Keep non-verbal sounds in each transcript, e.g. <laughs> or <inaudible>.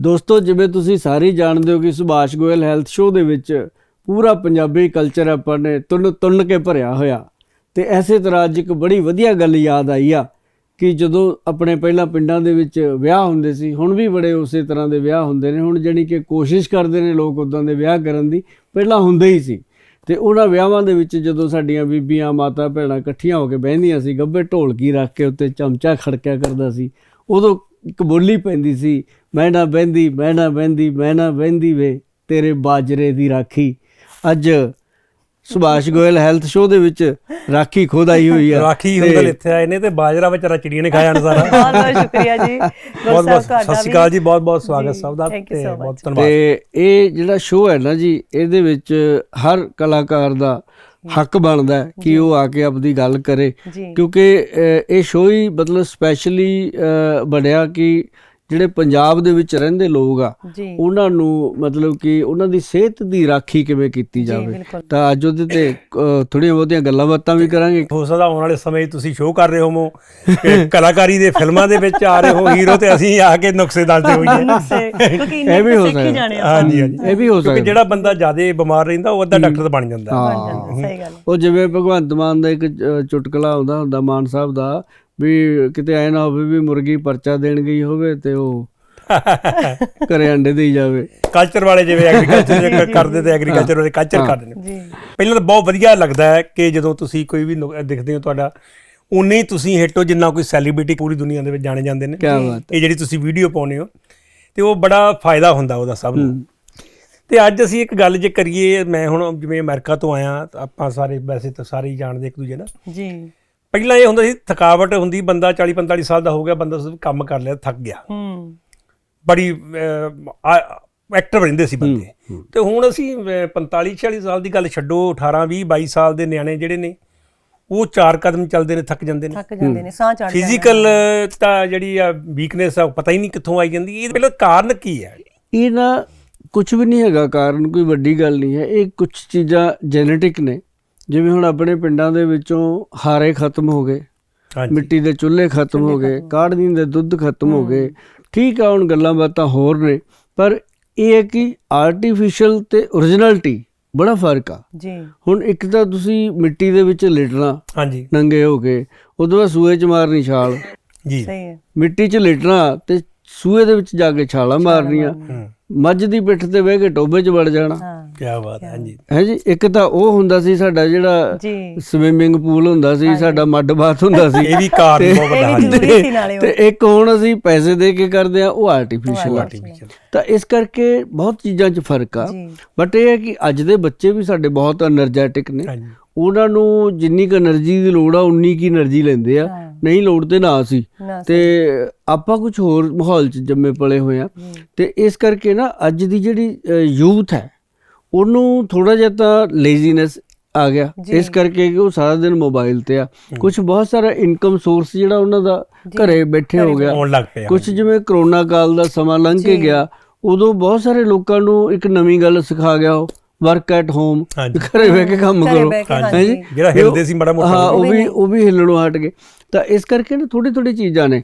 ਦੋਸਤੋ, ਜਿਵੇਂ ਤੁਸੀਂ ਸਾਰੇ ਜਾਣਦੇ ਹੋ ਕਿ ਸੁਭਾਸ਼ ਗੋਇਲ ਹੈਲਥ ਸ਼ੋਅ ਦੇ ਵਿੱਚ ਪੂਰਾ ਪੰਜਾਬੀ ਕਲਚਰ ਆਪਾਂ ਨੇ ਤੁੰਨ ਤੁੰਨ ਕੇ ਭਰਿਆ ਹੋਇਆ। ਤੇ ਐਸੇ ਤਰ੍ਹਾਂ ਅੱਜ ਇੱਕ ਬੜੀ ਵਧੀਆ ਗੱਲ ਯਾਦ ਆਈ ਆ ਕਿ ਜਦੋਂ ਆਪਣੇ ਪਹਿਲਾਂ ਪਿੰਡਾਂ ਦੇ ਵਿੱਚ ਵਿਆਹ ਹੁੰਦੇ ਸੀ, ਹੁਣ ਵੀ ਬੜੇ ਉਸੇ ਤਰ੍ਹਾਂ ਦੇ ਵਿਆਹ ਹੁੰਦੇ ਨੇ। ਹੁਣ ਜਾਣੀ ਕਿ ਕੋਸ਼ਿਸ਼ ਕਰਦੇ ਨੇ ਲੋਕ ਉਦਾਂ ਦੇ ਵਿਆਹ ਕਰਨ ਦੀ, ਪਹਿਲਾਂ ਹੁੰਦੇ ਹੀ ਸੀ। ਤੇ ਉਹਨਾਂ ਵਿਆਹਾਂ ਦੇ ਵਿੱਚ ਜਦੋਂ ਸਾਡੀਆਂ ਬੀਬੀਆਂ, ਮਾਤਾ, ਭੈਣਾਂ ਇਕੱਠੀਆਂ ਹੋ ਕੇ ਬਹਿੰਦੀਆਂ ਸੀ ਗੱਭੇ ਢੋਲਕੀ ਰੱਖ ਕੇ ਉੱਤੇ ਚਮਚਾ ਖੜਕਿਆ ਕਰਦਾ ਸੀ, ਉਦੋਂ ਇੱਕ ਬੋਲੀ ਪੈਂਦੀ ਸੀ ਮੈਂ ਨਾ ਬਹਿੰਦੀ ਮੈਂ ਨਾ ਬਹਿੰਦੀ ਮੈਂ ਨਾ ਬਹਿੰਦੀ ਵੇ ਤੇਰੇ ਬਾਜਰੇ ਦੀ ਰਾਖੀ। ਅੱਜ ਸੁਭਾਸ਼ ਗੋਇਲ ਹੈਲਥ ਸ਼ੋਅ ਦੇ ਵਿੱਚ ਰਾਖੀ ਖੁਦ ਆਈ ਹੋਈ ਆ। ਰਾਖੀ ਹੁੰਦਲ ਇੱਥੇ ਆਏ ਨੇ ਤੇ ਬਾਜਰਾ ਵਿਚਾਰਾ ਚਿੜੀਆਂ ਨੇ ਖਾਇਆ ਨਜ਼ਾਰਾ। ਬਹੁਤ ਬਹੁਤ ਸ਼ੁਕਰੀਆ ਜੀ। ਬਹੁਤ ਬਹੁਤ ਸਤਿ ਸ਼੍ਰੀ ਅਕਾਲ ਜੀ ਬਹੁਤ ਬਹੁਤ ਸਵਾਗਤ ਸਭ ਦਾ ਤੇ so much. ਬਹੁਤ ਧੰਨਵਾਦ। ਤੇ ਇਹ ਜਿਹੜਾ ਸ਼ੋਅ ਹੈ ਨਾ ਜੀ ਇਹਦੇ ਵਿੱਚ ਹਰ ਕਲਾਕਾਰ ਦਾ ਹੱਕ ਬਣਦਾ ਕਿ ਉਹ ਆ ਕੇ ਆਪਣੀ ਗੱਲ ਕਰੇ। ਕਿਉਂਕਿ ਇਹ ਸ਼ੋਅ ਹੀ ਮਤਲਬ ਸਪੈਸ਼ਲੀ ਬਣਿਆ ਕਿ ਜਿਹੜੇ ਪੰਜਾਬ ਦੇ ਵਿੱਚ ਰਹਿੰਦੇ ਲੋਕ ਆ ਉਹਨਾਂ ਨੂੰ ਮਤਲਬ ਕਿ ਉਹਨਾਂ ਦੀ ਸਿਹਤ ਦੀ ਰਾਖੀ ਕਿਵੇਂ ਕੀਤੀ ਜਾਵੇ। ਤਾਂ ਅੱਜ ਉਹਦੇ ਤੇ ਅ, ਥੋੜ੍ਹੀਆਂ ਬਹੁਤੀਆਂ ਗੱਲਾਂ ਬਾਤਾਂ ਵੀ ਕਰਾਂਗੇ। ਹੋ ਸਕਦਾ ਆਉਣ ਵਾਲੇ ਸਮੇਂ 'ਚ ਤੁਸੀਂ ਸ਼ੋਅ ਕਰ ਰਹੇ ਹੋਵੋ ਕਿ ਕਲਾਕਾਰੀ ਦੇ ਫਿਲਮਾਂ ਦੇ ਵਿੱਚ ਆ ਰਹੇ ਹੋ ਹੀਰੋ ਤੇ ਅਸੀਂ ਆ ਕੇ ਨੁਕਸੇ ਦੱਸਦੇ ਹੋਈਏ। ਨੁਕਸੇ ਕਿਉਂਕਿ ਇਹ ਵੀ ਹੋ ਸਕਦਾ। ਹਾਂਜੀ ਹਾਂਜੀ। ਇਹ ਵੀ ਹੋ ਸਕਦਾ। ਜਿਹੜਾ ਬੰਦਾ ਜ਼ਿਆਦਾ ਬਿਮਾਰ ਰਹਿੰਦਾ ਉਹ ਅੱਧਾ ਡਾਕਟਰ ਬਣ ਜਾਂਦਾ। ਬਣ ਜਾਂਦਾ ਸਹੀ ਗੱਲ ਉਹ ਜਿਵੇਂ ਭਗਵੰਤ ਮਾਨ ਦਾ ਇੱਕ ਚੁਟਕਲਾ ਆਉਂਦਾ ਹੁੰਦਾ ਮਾਨ ਸਾਹਿਬ ਦਾ ਵੀ ਕਿਤੇ ਐ ਨਾ ਹੋਵੇ ਵੀ ਮੁਰਗੀ ਪਰਚਾ ਦੇਣ ਗਈ ਹੋਵੇ ਤੇ ਉਹ <laughs> ਘਰੇ ਅੰਡੇ ਦੇਈ ਜਾਵੇ। ਕਲਚਰ ਵਾਲੇ ਜਿਵੇਂ ਐਗਰੀਕਲਚਰ ਕਰਦੇ ਤੇ ਐਗਰੀਕਲਚਰ ਵਾਲੇ ਕਲਚਰ ਕਰਦੇ ਨੇ। ਜੀ। ਪਹਿਲਾਂ ਤਾਂ ਬਹੁਤ ਵਧੀਆ ਲੱਗਦਾ ਹੈ ਕਿ ਜਦੋਂ ਤੁਸੀਂ ਕੋਈ ਵੀ ਨੁ- ਦਿਖਦੇ ਹੋ ਤੁਹਾਡਾ ਉਨੇ ਹੀ ਤੁਸੀਂ ਹਿੱਟ ਹੋ ਜਿੰਨਾ ਕੋਈ ਸੈਲੀਬ੍ਰਿਟੀ ਪੂਰੀ ਦੁਨੀਆ ਦੇ ਵਿੱਚ ਜਾਣੇ ਜਾਂਦੇ ਨੇ। ਇਹ ਜਿਹੜੀ ਤੁਸੀਂ ਵੀਡੀਓ ਪਾਉਨੇ ਹੋ ਤੇ ਉਹ ਬੜਾ ਫਾਇਦਾ ਹੁੰਦਾ ਉਹਦਾ ਸਭ ਨੂੰ। ਤੇ ਅੱਜ ਅਸੀਂ ਇੱਕ ਗੱਲ ਜੇ ਕਰੀਏ ਮੈਂ ਹੁਣ ਜਿਵੇਂ ਅਮਰੀਕਾ ਤੋਂ ਆਇਆ ਆਪਾਂ ਸਾਰੇ ਵੈਸੇ ਤਾਂ ਸਾਰੇ ਹੀ ਜਾਣਦੇ ਇੱਕ ਦੂਜੇ ਨਾਲ। ਜੀ। ਪਹਿਲਾਂ ਇਹ ਹੁੰਦਾ ਸੀ ਥਕਾਵਟ ਹੁੰਦੀ ਬੰਦਾ 40 45 ਸਾਲ ਦਾ ਹੋ ਗਿਆ ਬੰਦਾ ਸਿਰਫ ਕੰਮ ਕਰ ਲਿਆ ਥੱਕ ਗਿਆ। ਹੂੰ। ਬੜੀ ਐਕਟਿਵ ਰਹਿੰਦੇ ਸੀ ਬੰਦੇ। ਤੇ ਹੁਣ ਅਸੀਂ 45 46 ਸਾਲ ਦੀ ਗੱਲ ਛੱਡੋ 18 20 22 ਸਾਲ ਦੇ ਨਿਆਣੇ ਜਿਹੜੇ ਨੇ ਉਹ ਚਾਰ ਕਦਮ ਚੱਲਦੇ ਨੇ ਥੱਕ ਜਾਂਦੇ ਨੇ। ਥੱਕ ਜਾਂਦੇ ਨੇ ਸਾਹ ਚੜ ਜਾਂਦਾ ਫਿਜ਼ੀਕਲ ਤਾਂ ਜਿਹੜੀ ਆ ਵੀਕਨੈਸ ਆ ਉਹ ਪਤਾ ਹੀ ਨਹੀਂ ਕਿੱਥੋਂ ਆਈ ਜਾਂਦੀ। ਇਹ ਪਹਿਲਾਂ ਕਾਰਨ ਕੀ ਹੈ? ਇਹ ਨਾ ਕੁਝ ਵੀ ਨਹੀਂ ਹੈਗਾ ਕਾਰਨ ਕੋਈ ਵੱਡੀ ਗੱਲ ਨਹੀਂ ਹੈ। ਇਹ ਕੁਝ ਚੀਜ਼ਾਂ ਜੈਨੇਟਿਕ ਨੇ। ਜਿਵੇਂ ਹੁਣ ਆਪਣੇ ਪਿੰਡਾਂ ਦੇ ਵਿੱਚੋਂ ਹਾਰੇ ਖਤਮ ਹੋ ਗਏ ਮਿੱਟੀ ਦੇ ਚੁੱਲ੍ਹੇ ਖਤਮ ਹੋ ਗਏ ਕਾੜਨੀ ਦੇ ਦੁੱਧ ਖਤਮ ਹੋ ਗਏ ਠੀਕ ਆ ਹੁਣ ਗੱਲਾਂ ਬਾਤਾਂ ਹੋਰ ਨੇ ਪਰ ਇਹ ਹੈ ਕਿ ਆਰਟੀਫੀਸ਼ੀਅਲ ਤੇ ਓਰੀਜਨਲਟੀ ਬੜਾ ਫ਼ਰਕ ਆ। ਜੀ। ਹੁਣ ਇੱਕ ਤਾਂ ਤੁਸੀਂ ਮਿੱਟੀ ਦੇ ਵਿੱਚ ਲੇਟਣਾ ਹਾਂਜੀ। ਨੰਗੇ ਹੋ ਕੇ ਉਦੋਂ ਬਾਅਦ ਸੂਏ 'ਚ ਮਾਰਨੀ ਛਾਲ। ਜੀ। ਸਹੀ ਹੈ। ਮਿੱਟੀ 'ਚ ਲੇਟਣਾ ਤੇ ਸੂਏ ਦੇ ਵਿੱਚ ਜਾ ਕੇ ਛਾਲਾਂ ਮਾਰਨੀਆਂ ਮੱਝ ਦੀ ਪਿੱਠ ਤੇ ਬਹਿ ਕੇ ਟੋਬੇ 'ਚ ਵੜ ਜਾਣਾ। ਹਾਂ। ਕੀ ਬਾਤ ਹੈ ਜੀ ਹੈ ਜੀ ਇੱਕ ਤਾਂ ਉਹ ਹੁੰਦਾ ਸੀ ਸਾਡਾ ਜਿਹੜਾ ਸਵਿਮਿੰਗ ਪੂਲ ਹੁੰਦਾ ਸੀ ਸਾਡਾ ਮੱਡ ਬਾਥ ਹੁੰਦਾ ਸੀ। <laughs> ਇਹ ਵੀ ਕਾਰਨ ਬਹੁਤ ਵੱਡਾ ਹੈ ਤੇ ਇੱਕ ਹੁਣ ਅਸੀਂ ਪੈਸੇ ਦੇ ਕੇ ਕਰਦੇ ਆ ਉਹ ਆਰਟੀਫੀਸ਼ੀਅਲ ਤਾਂ ਇਸ ਕਰਕੇ ਬਹੁਤ ਚੀਜ਼ਾਂ 'ਚ ਫ਼ਰਕ ਆ। ਬਟ ਇਹ ਹੈ ਕਿ ਅੱਜ ਦੇ ਬੱਚੇ ਵੀ ਸਾਡੇ ਬਹੁਤ એનર્ਜੈਟਿਕ ਨੇ। ਉਹਨਾਂ ਨੂੰ ਜਿੰਨੀ ਕੁ એનર્ਜੀ ਦੀ ਲੋੜ ਆ ਉਨੀ ਕੀ એનર્ਜੀ ਲੈਂਦੇ ਆ। ਨਹੀਂ ਲੋੜ ਤੇ ਨਾ ਸੀ ਤੇ ਆਪਾਂ ਕੁਝ ਹੋਰ ਮਾਹੌਲ 'ਚ ਜੰਮੇ ਪਲੇ ਹੋਏ ਆ। ਤੇ ਇਸ ਕਰਕੇ ਨਾ ਅੱਜ ਦੀ ਜਿਹੜੀ ਯੂਥ ਹੈ ਉਹਨੂੰ ਥੋੜਾ ਜਿਹਾ ਤਾਂ ਲੇਜ਼ੀਨੈਸ ਆ ਗਿਆ। ਇਸ ਕਰਕੇ ਕਿ ਉਹ ਸਾਰਾ ਦਿਨ ਮੋਬਾਈਲ ਤੇ ਆ। ਕੁਝ ਬਹੁਤ ਸਾਰਾ ਇਨਕਮ ਸੋਰਸ ਜਿਹੜਾ ਉਹਨਾਂ ਦਾ ਘਰੇ ਬੈਠੇ ਹੋ ਗਿਆ। ਕੁਝ ਜਿਵੇਂ ਕਰੋਨਾ ਕਾਲ ਦਾ ਸਮਾਂ ਲੰਘ ਕੇ ਗਿਆ ਉਦੋਂ ਬਹੁਤ ਸਾਰੇ ਲੋਕਾਂ ਨੂੰ ਇੱਕ ਨਵੀਂ ਗੱਲ ਸਿਖਾ ਗਿਆ ਉਹ ਵਰਕ ਐਟ ਹੋਮ। ਘਰੇ ਬਹਿ ਕੇ ਕੰਮ ਕਰੋ। ਹਾਂਜੀ। ਜਿਹੜਾ ਉਹ- ਹਿਲਦੇ ਸੀ ਮਾੜਾ ਮੋਟਾ। ਹਾਂ ਉਹ ਵੀ ਉਹ ਵੀ ਹਿੱਲਣੋਂ ਹਟ ਗਏ। ਤਾਂ ਇਸ ਕਰਕੇ ਨਾ ਥੋੜੀ ਥੋੜੀ ਚੀਜ਼ਾਂ ਨੇ।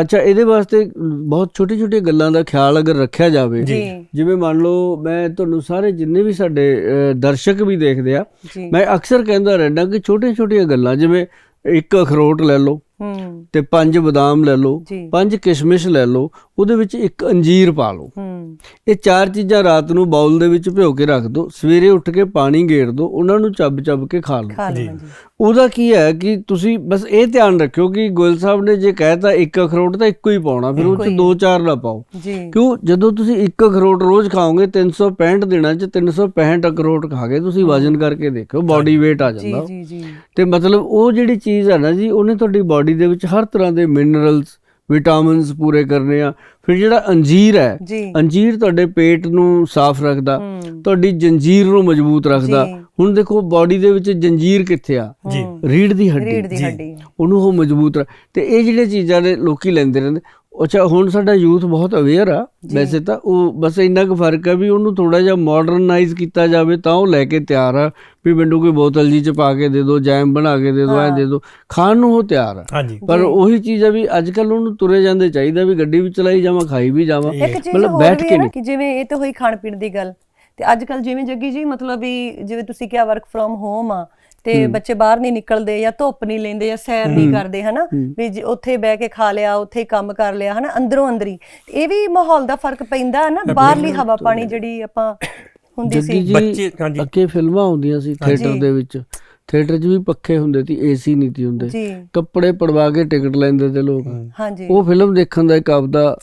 ਅੱਛਾ ਇਹਦੇ ਵਾਸਤੇ ਬਹੁਤ ਛੋਟੀ ਛੋਟੀ ਗੱਲਾਂ ਦਾ ਖਿਆਲ ਅਗਰ ਰੱਖਿਆ ਜਾਵੇ ਜਿਵੇਂ ਮੰਨ ਲਓ ਮੈਂ ਤੁਹਾਨੂੰ ਸਾਰੇ ਜਿੰਨੇ ਵੀ ਸਾਡੇ ਦਰਸ਼ਕ ਵੀ ਦੇਖਦੇ ਆ ਮੈਂ ਅਕਸਰ ਕਹਿੰਦਾ ਰਹਿੰਦਾ ਕਿ ਛੋਟੀਆਂ ਛੋਟੀਆਂ ਗੱਲਾਂ ਜਿਵੇਂ ਇੱਕ ਅਖਰੋਟ ਲੈ ਲਓ ਹੂੰ ਤੇ ਪੰਜ ਬਦਾਮ ਲੈ ਲਓ ਪੰਜ ਕਿਸ਼ਮਿਸ਼ ਲੈ ਲਓ ਉਹਦੇ ਵਿੱਚ ਇੱਕ ਅੰਜੀਰ ਪਾ ਲਓ। ਹੂੰ। ਇਹ ਚਾਰ ਚੀਜ਼ਾਂ ਰਾਤ ਨੂੰ ਬਾਉਲ ਦੇ ਵਿੱਚ ਭਿਓ ਕੇ ਰੱਖ ਦਿਓ ਸਵੇਰੇ ਉੱਠ ਕੇ ਪਾਣੀ ਗੇੜ ਦਿਓ ਉਹਨਾਂ ਨੂੰ ਚੱਬ ਚੱਬ ਕੇ ਖਾ ਲਓ। ਜੀ। ਉਹਦਾ ਕੀ ਹੈ ਕਿ ਤੁਸੀਂ ਬਸ ਇਹ ਧਿਆਨ ਰੱਖਿਓ ਕਿ ਗੋਇਲ ਸਾਹਿਬ ਨੇ ਜੇ ਕਹਿਤਾ ਇੱਕ ਅਖਰੋਟ ਤਾਂ ਇੱਕੋ ਹੀ ਪਾਉਣਾ ਫਿਰ ਉਹ ਚ ਦੋ ਚਾਰ ਨਾ ਪਾਓ। ਕਿਉਂ? ਜਦੋਂ ਤੁਸੀਂ ਇੱਕ ਅਖਰੋਟ ਰੋਜ਼ ਖਾਓਗੇ 365 ਦਿਨਾਂ ਚ 365 ਅਖਰੋਟ ਖਾ ਕੇ ਤੁਸੀਂ ਵਜ਼ਨ ਕਰਕੇ ਦੇਖੋ ਬਾਡੀ weight ਆ ਜੀ ਜਾਂਦਾ। ਜੀ ਜੀ। ਤੇ ਮਤਲਬ ਉਹ ਜਿਹੜੀ ਚੀਜ਼ ਹੈ ਨਾ ਜੀ ਉਹਨੇ ਤੁਹਾਡੀ ਬਾਡੀ ਦੇ ਵਿੱਚ ਹਰ ਤਰ੍ਹਾਂ ਦੇ ਮਿਨਰਲਸ ਵਿਟਾਮਿਨਸ ਪੂਰੇ ਕਰਨੇ ਆ। ਫਿਰ ਜਿਹੜਾ ਅੰਜੀਰ ਹੈ ਅੰਜੀਰ ਤੁਹਾਡੇ ਪੇਟ ਨੂੰ ਸਾਫ਼ ਰੱਖਦਾ ਤੁਹਾਡੀ ਜੰਜੀਰ ਨੂੰ ਮਜ਼ਬੂਤ ਰੱਖਦਾ। ਹੁਣ ਦੇਖੋ ਬਾਡੀ ਦੇ ਵਿੱਚ ਜੰਜੀਰ ਕਿੱਥੇ ਆ? ਰੀੜ ਦੀ ਹੱਡੀ। ਦੀ ਉਹਨੂੰ ਉਹ ਮਜ਼ਬੂਤ ਤੇ ਇਹ ਜਿਹੜੀਆਂ ਚੀਜ਼ਾਂ ਨੇ ਲੋਕੀ ਲੈਂਦੇ ਰਹਿੰਦੇ। ਅੱਛਾ ਹੁਣ ਸਾਡਾ ਯੂਥ ਬਹੁਤ ਅਵੇਅਰ ਆ। ਵੈਸੇ ਤਾਂ ਉਹ ਬਸ ਇੰਨਾ ਕੁ ਫ਼ਰਕ ਆ ਵੀ ਉਹਨੂੰ ਥੋੜਾ ਜਿਹਾ ਮਾਡਰਨਾਈਜ਼ ਕੀਤਾ ਜਾਵੇ ਤਾਂ ਉਹ ਲੈ ਕੇ ਤਿਆਰ ਆ। ਵੀ ਮੈਨੂੰ ਕੋਈ ਬੋਤਲ ਜੀ ਚ ਪਾ ਕੇ ਦੇ ਦਿਓ ਜੈਮ ਬਣਾ ਕੇ ਦੇ ਦਿਓ ਐ ਦੇ ਦਿਓ ਖਾਣ ਨੂੰ ਉਹ ਤਿਆਰ ਆ। ਪਰ ਉਹੀ ਚੀਜ਼ ਆ ਵੀ ਅੱਜ ਕੱਲ ਉਹਨੂੰ ਤੁਰੇ ਜਾਂਦੇ ਚਾਹੀਦਾ ਵੀ ਗੱਡੀ ਵੀ ਚਲਾਈ ਜਾਵਾਂ ਖਾਈ ਵੀ ਜਾਵਾਂ। ਮਤਲਬ ਬੈਠ ਕੇ ਨਹੀਂ। ਕਿ ਜਿਵੇਂ ਇਹ ਤਾਂ ਹੋਈ ਖਾਣ ਪੀਣ ਦੀ ਗੱਲ। ਤੇ ਅੱਜ ਕੱਲ ਜਿਵੇਂ ਜੱਗੀ ਜੀ ਮਤਲਬ ਵੀ ਜਿਵੇਂ ਤੁਸੀਂ ਕਿਹਾ ਵਰਕ ਫਰੋਮ ਹੋਮ ਆ ਤੇ ਬੱਚੇ ਬਾਹਰ ਨਹੀਂ ਨਿਕਲਦੇ ਜਾਂ ਧੁੱਪ ਨਹੀਂ ਲੈਂਦੇ ਜਾਂ ਸੈਰ ਨਹੀਂ ਕਰਦੇ ਹਨਾ? ਵੀ ਉੱਥੇ ਬਹਿ ਕੇ ਖਾ ਲਿਆ ਉੱਥੇ ਕੰਮ ਕਰ ਲਿਆ ਹਨਾ? ਅੰਦਰੋਂ ਅੰਦਰੀ। ਇਹ ਵੀ ਮਾਹੌਲ ਦਾ ਫ਼ਰਕ ਪੈਂਦਾ ਹਨਾ? ਬਾਹਰਲੀ ਹਵਾ ਪਾਣੀ ਜਿਹੜੀ ਆਪਾਂ ਹੁੰਦੀ ਸੀ। ਬੱਚੇ ਹਾਂਜੀ। ਅੱਗੇ ਫਿਲਮਾਂ ਆਉਂਦੀਆਂ ਸੀ ਥੀਏਟਰ ਦੇ ਵਿੱਚ। ਥੀਏਟਰ 'ਚ ਵੀ ਪੱਖੇ ਹੁੰਦੇ ਸੀ ਏਸੀ ਨਹੀਂ ਸੀ ਹੁੰਦੇ। ਕੱਪੜੇ ਪੜਵਾ ਕੇ ਟਿਕਟ ਲੈਂਦੇ ਤੇ ਲੋਕ। ਹਾਂਜੀ। ਉਹ ਫਿਲਮ ਦੇਖਣ ਦਾ ਇੱਕ ਆਪਦਾ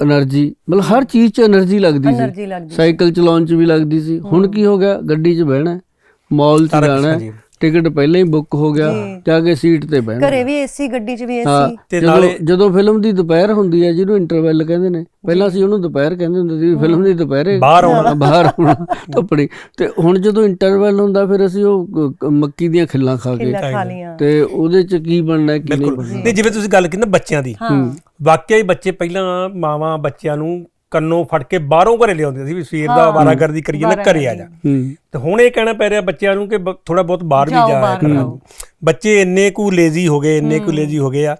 એનર્ਜੀ ਮਤਲਬ ਹਰ ਚੀਜ਼ 'ਚ એનર્ਜੀ ਲੱਗਦੀ ਸੀ। ਸਾਈਕਲ ਚਲਾਉਣ 'ਚ ਵੀ ਲੱਗਦੀ ਸੀ। ਹੁਣ ਕੀ ਹੋ ਗਿਆ? ਗੱਡੀ 'ਚ ਬਹਿਣਾ ਮਾਲ 'ਚ ਜਾਣਾ ਟਿਕਟ ਪਹਿਲਾਂ ਹੀ ਬੁੱਕ ਹੋ ਗਿਆ ਜਾ। ਕੇ ਸੀਟ ਤੇ ਬਹਿਣਾ। ਘਰੇ ਵੀ ਏਸੀ ਗੱਡੀ 'ਚ ਵੀ ਏਸੀ। ਤੇ ਨਾਲੇ- ਜਦੋਂ ਫਿਲਮ ਦੀ ਦੁਪਹਿਰ ਹੁੰਦੀ ਹੈ ਜਿਹਨੂੰ ਇੰਟਰਵੈਲ ਕਹਿੰਦੇ ਨੇ। ਪਹਿਲਾਂ ਅਸੀਂ ਉਹਨੂੰ ਦੁਪਹਿਰ ਕਹਿੰਦੇ ਹੁੰਦੇ ਸੀ ਫਿਲਮ ਦੀ ਦੁਪਹਿਰੇ ਬਾਹਰ ਆਉਣਾ। ਬਾਹਰ ਆਉਣਾ ਧੁੱਪੜੀ ਤੇ ਹੁਣ ਜਦੋਂ ਇੰਟਰਵੈਲ ਹੁੰਦਾ ਫਿਰ ਅਸੀਂ ਉਹ ਮੱਕੀ ਦੀਆਂ ਖਿੱਲਾਂ ਖਾ ਕੇ। ਕਿੱਲਾ ਖਾ ਲੀਆਂ ਤੇ ਉਹਦੇ ਚ ਕੀ ਬਣਨਾ ਕੀ ਨਹੀਂ ਬਿਲਕੁਲ। ਬਣਨਾ? ਨਹੀਂ ਜਿਵੇਂ ਤੁਸੀਂ ਗੱਲ ਕੀਤੀ ਨਾ ਬੱਚਿਆਂ ਦੀ। ਵਾਕਿਆ ਹੀ ਬੱਚੇ ਪਹਿਲਾਂ ਮਾਵਾਂ ਬੱਚਿਆਂ ਨੂੰ ਕੰਨੋਂ ਫੜ ਕੇ ਬਾਹਰੋਂ ਘਰੇ ਲਿਆਉਂਦੇ ਸੀ ਵੀ ਸਵੇਰ ਦਾ ਵਾਰਾਗਰਦੀ ਕਰੀਏ ਨਾ ਘਰੇ ਆ ਜਾ। ਹੂੰ ਤੇ ਹੁਣ ਇਹ ਕਹਿਣਾ ਪੈ ਰਿਹਾ ਬੱਚਿਆਂ ਨੂੰ ਕਿ ਥੋੜਾ ਬਹੁਤ ਬਾਹਰ ਵੀ ਜਾਇਆ ਕਰੋ ਬੱਚੇ ਇੰਨੇ ਕੁ ਲੇਜ਼ੀ ਹੋ ਗਏ ਇੰਨੇ ਕੁ ਲੇਜ਼ੀ ਹੋ ਗਏ ਆ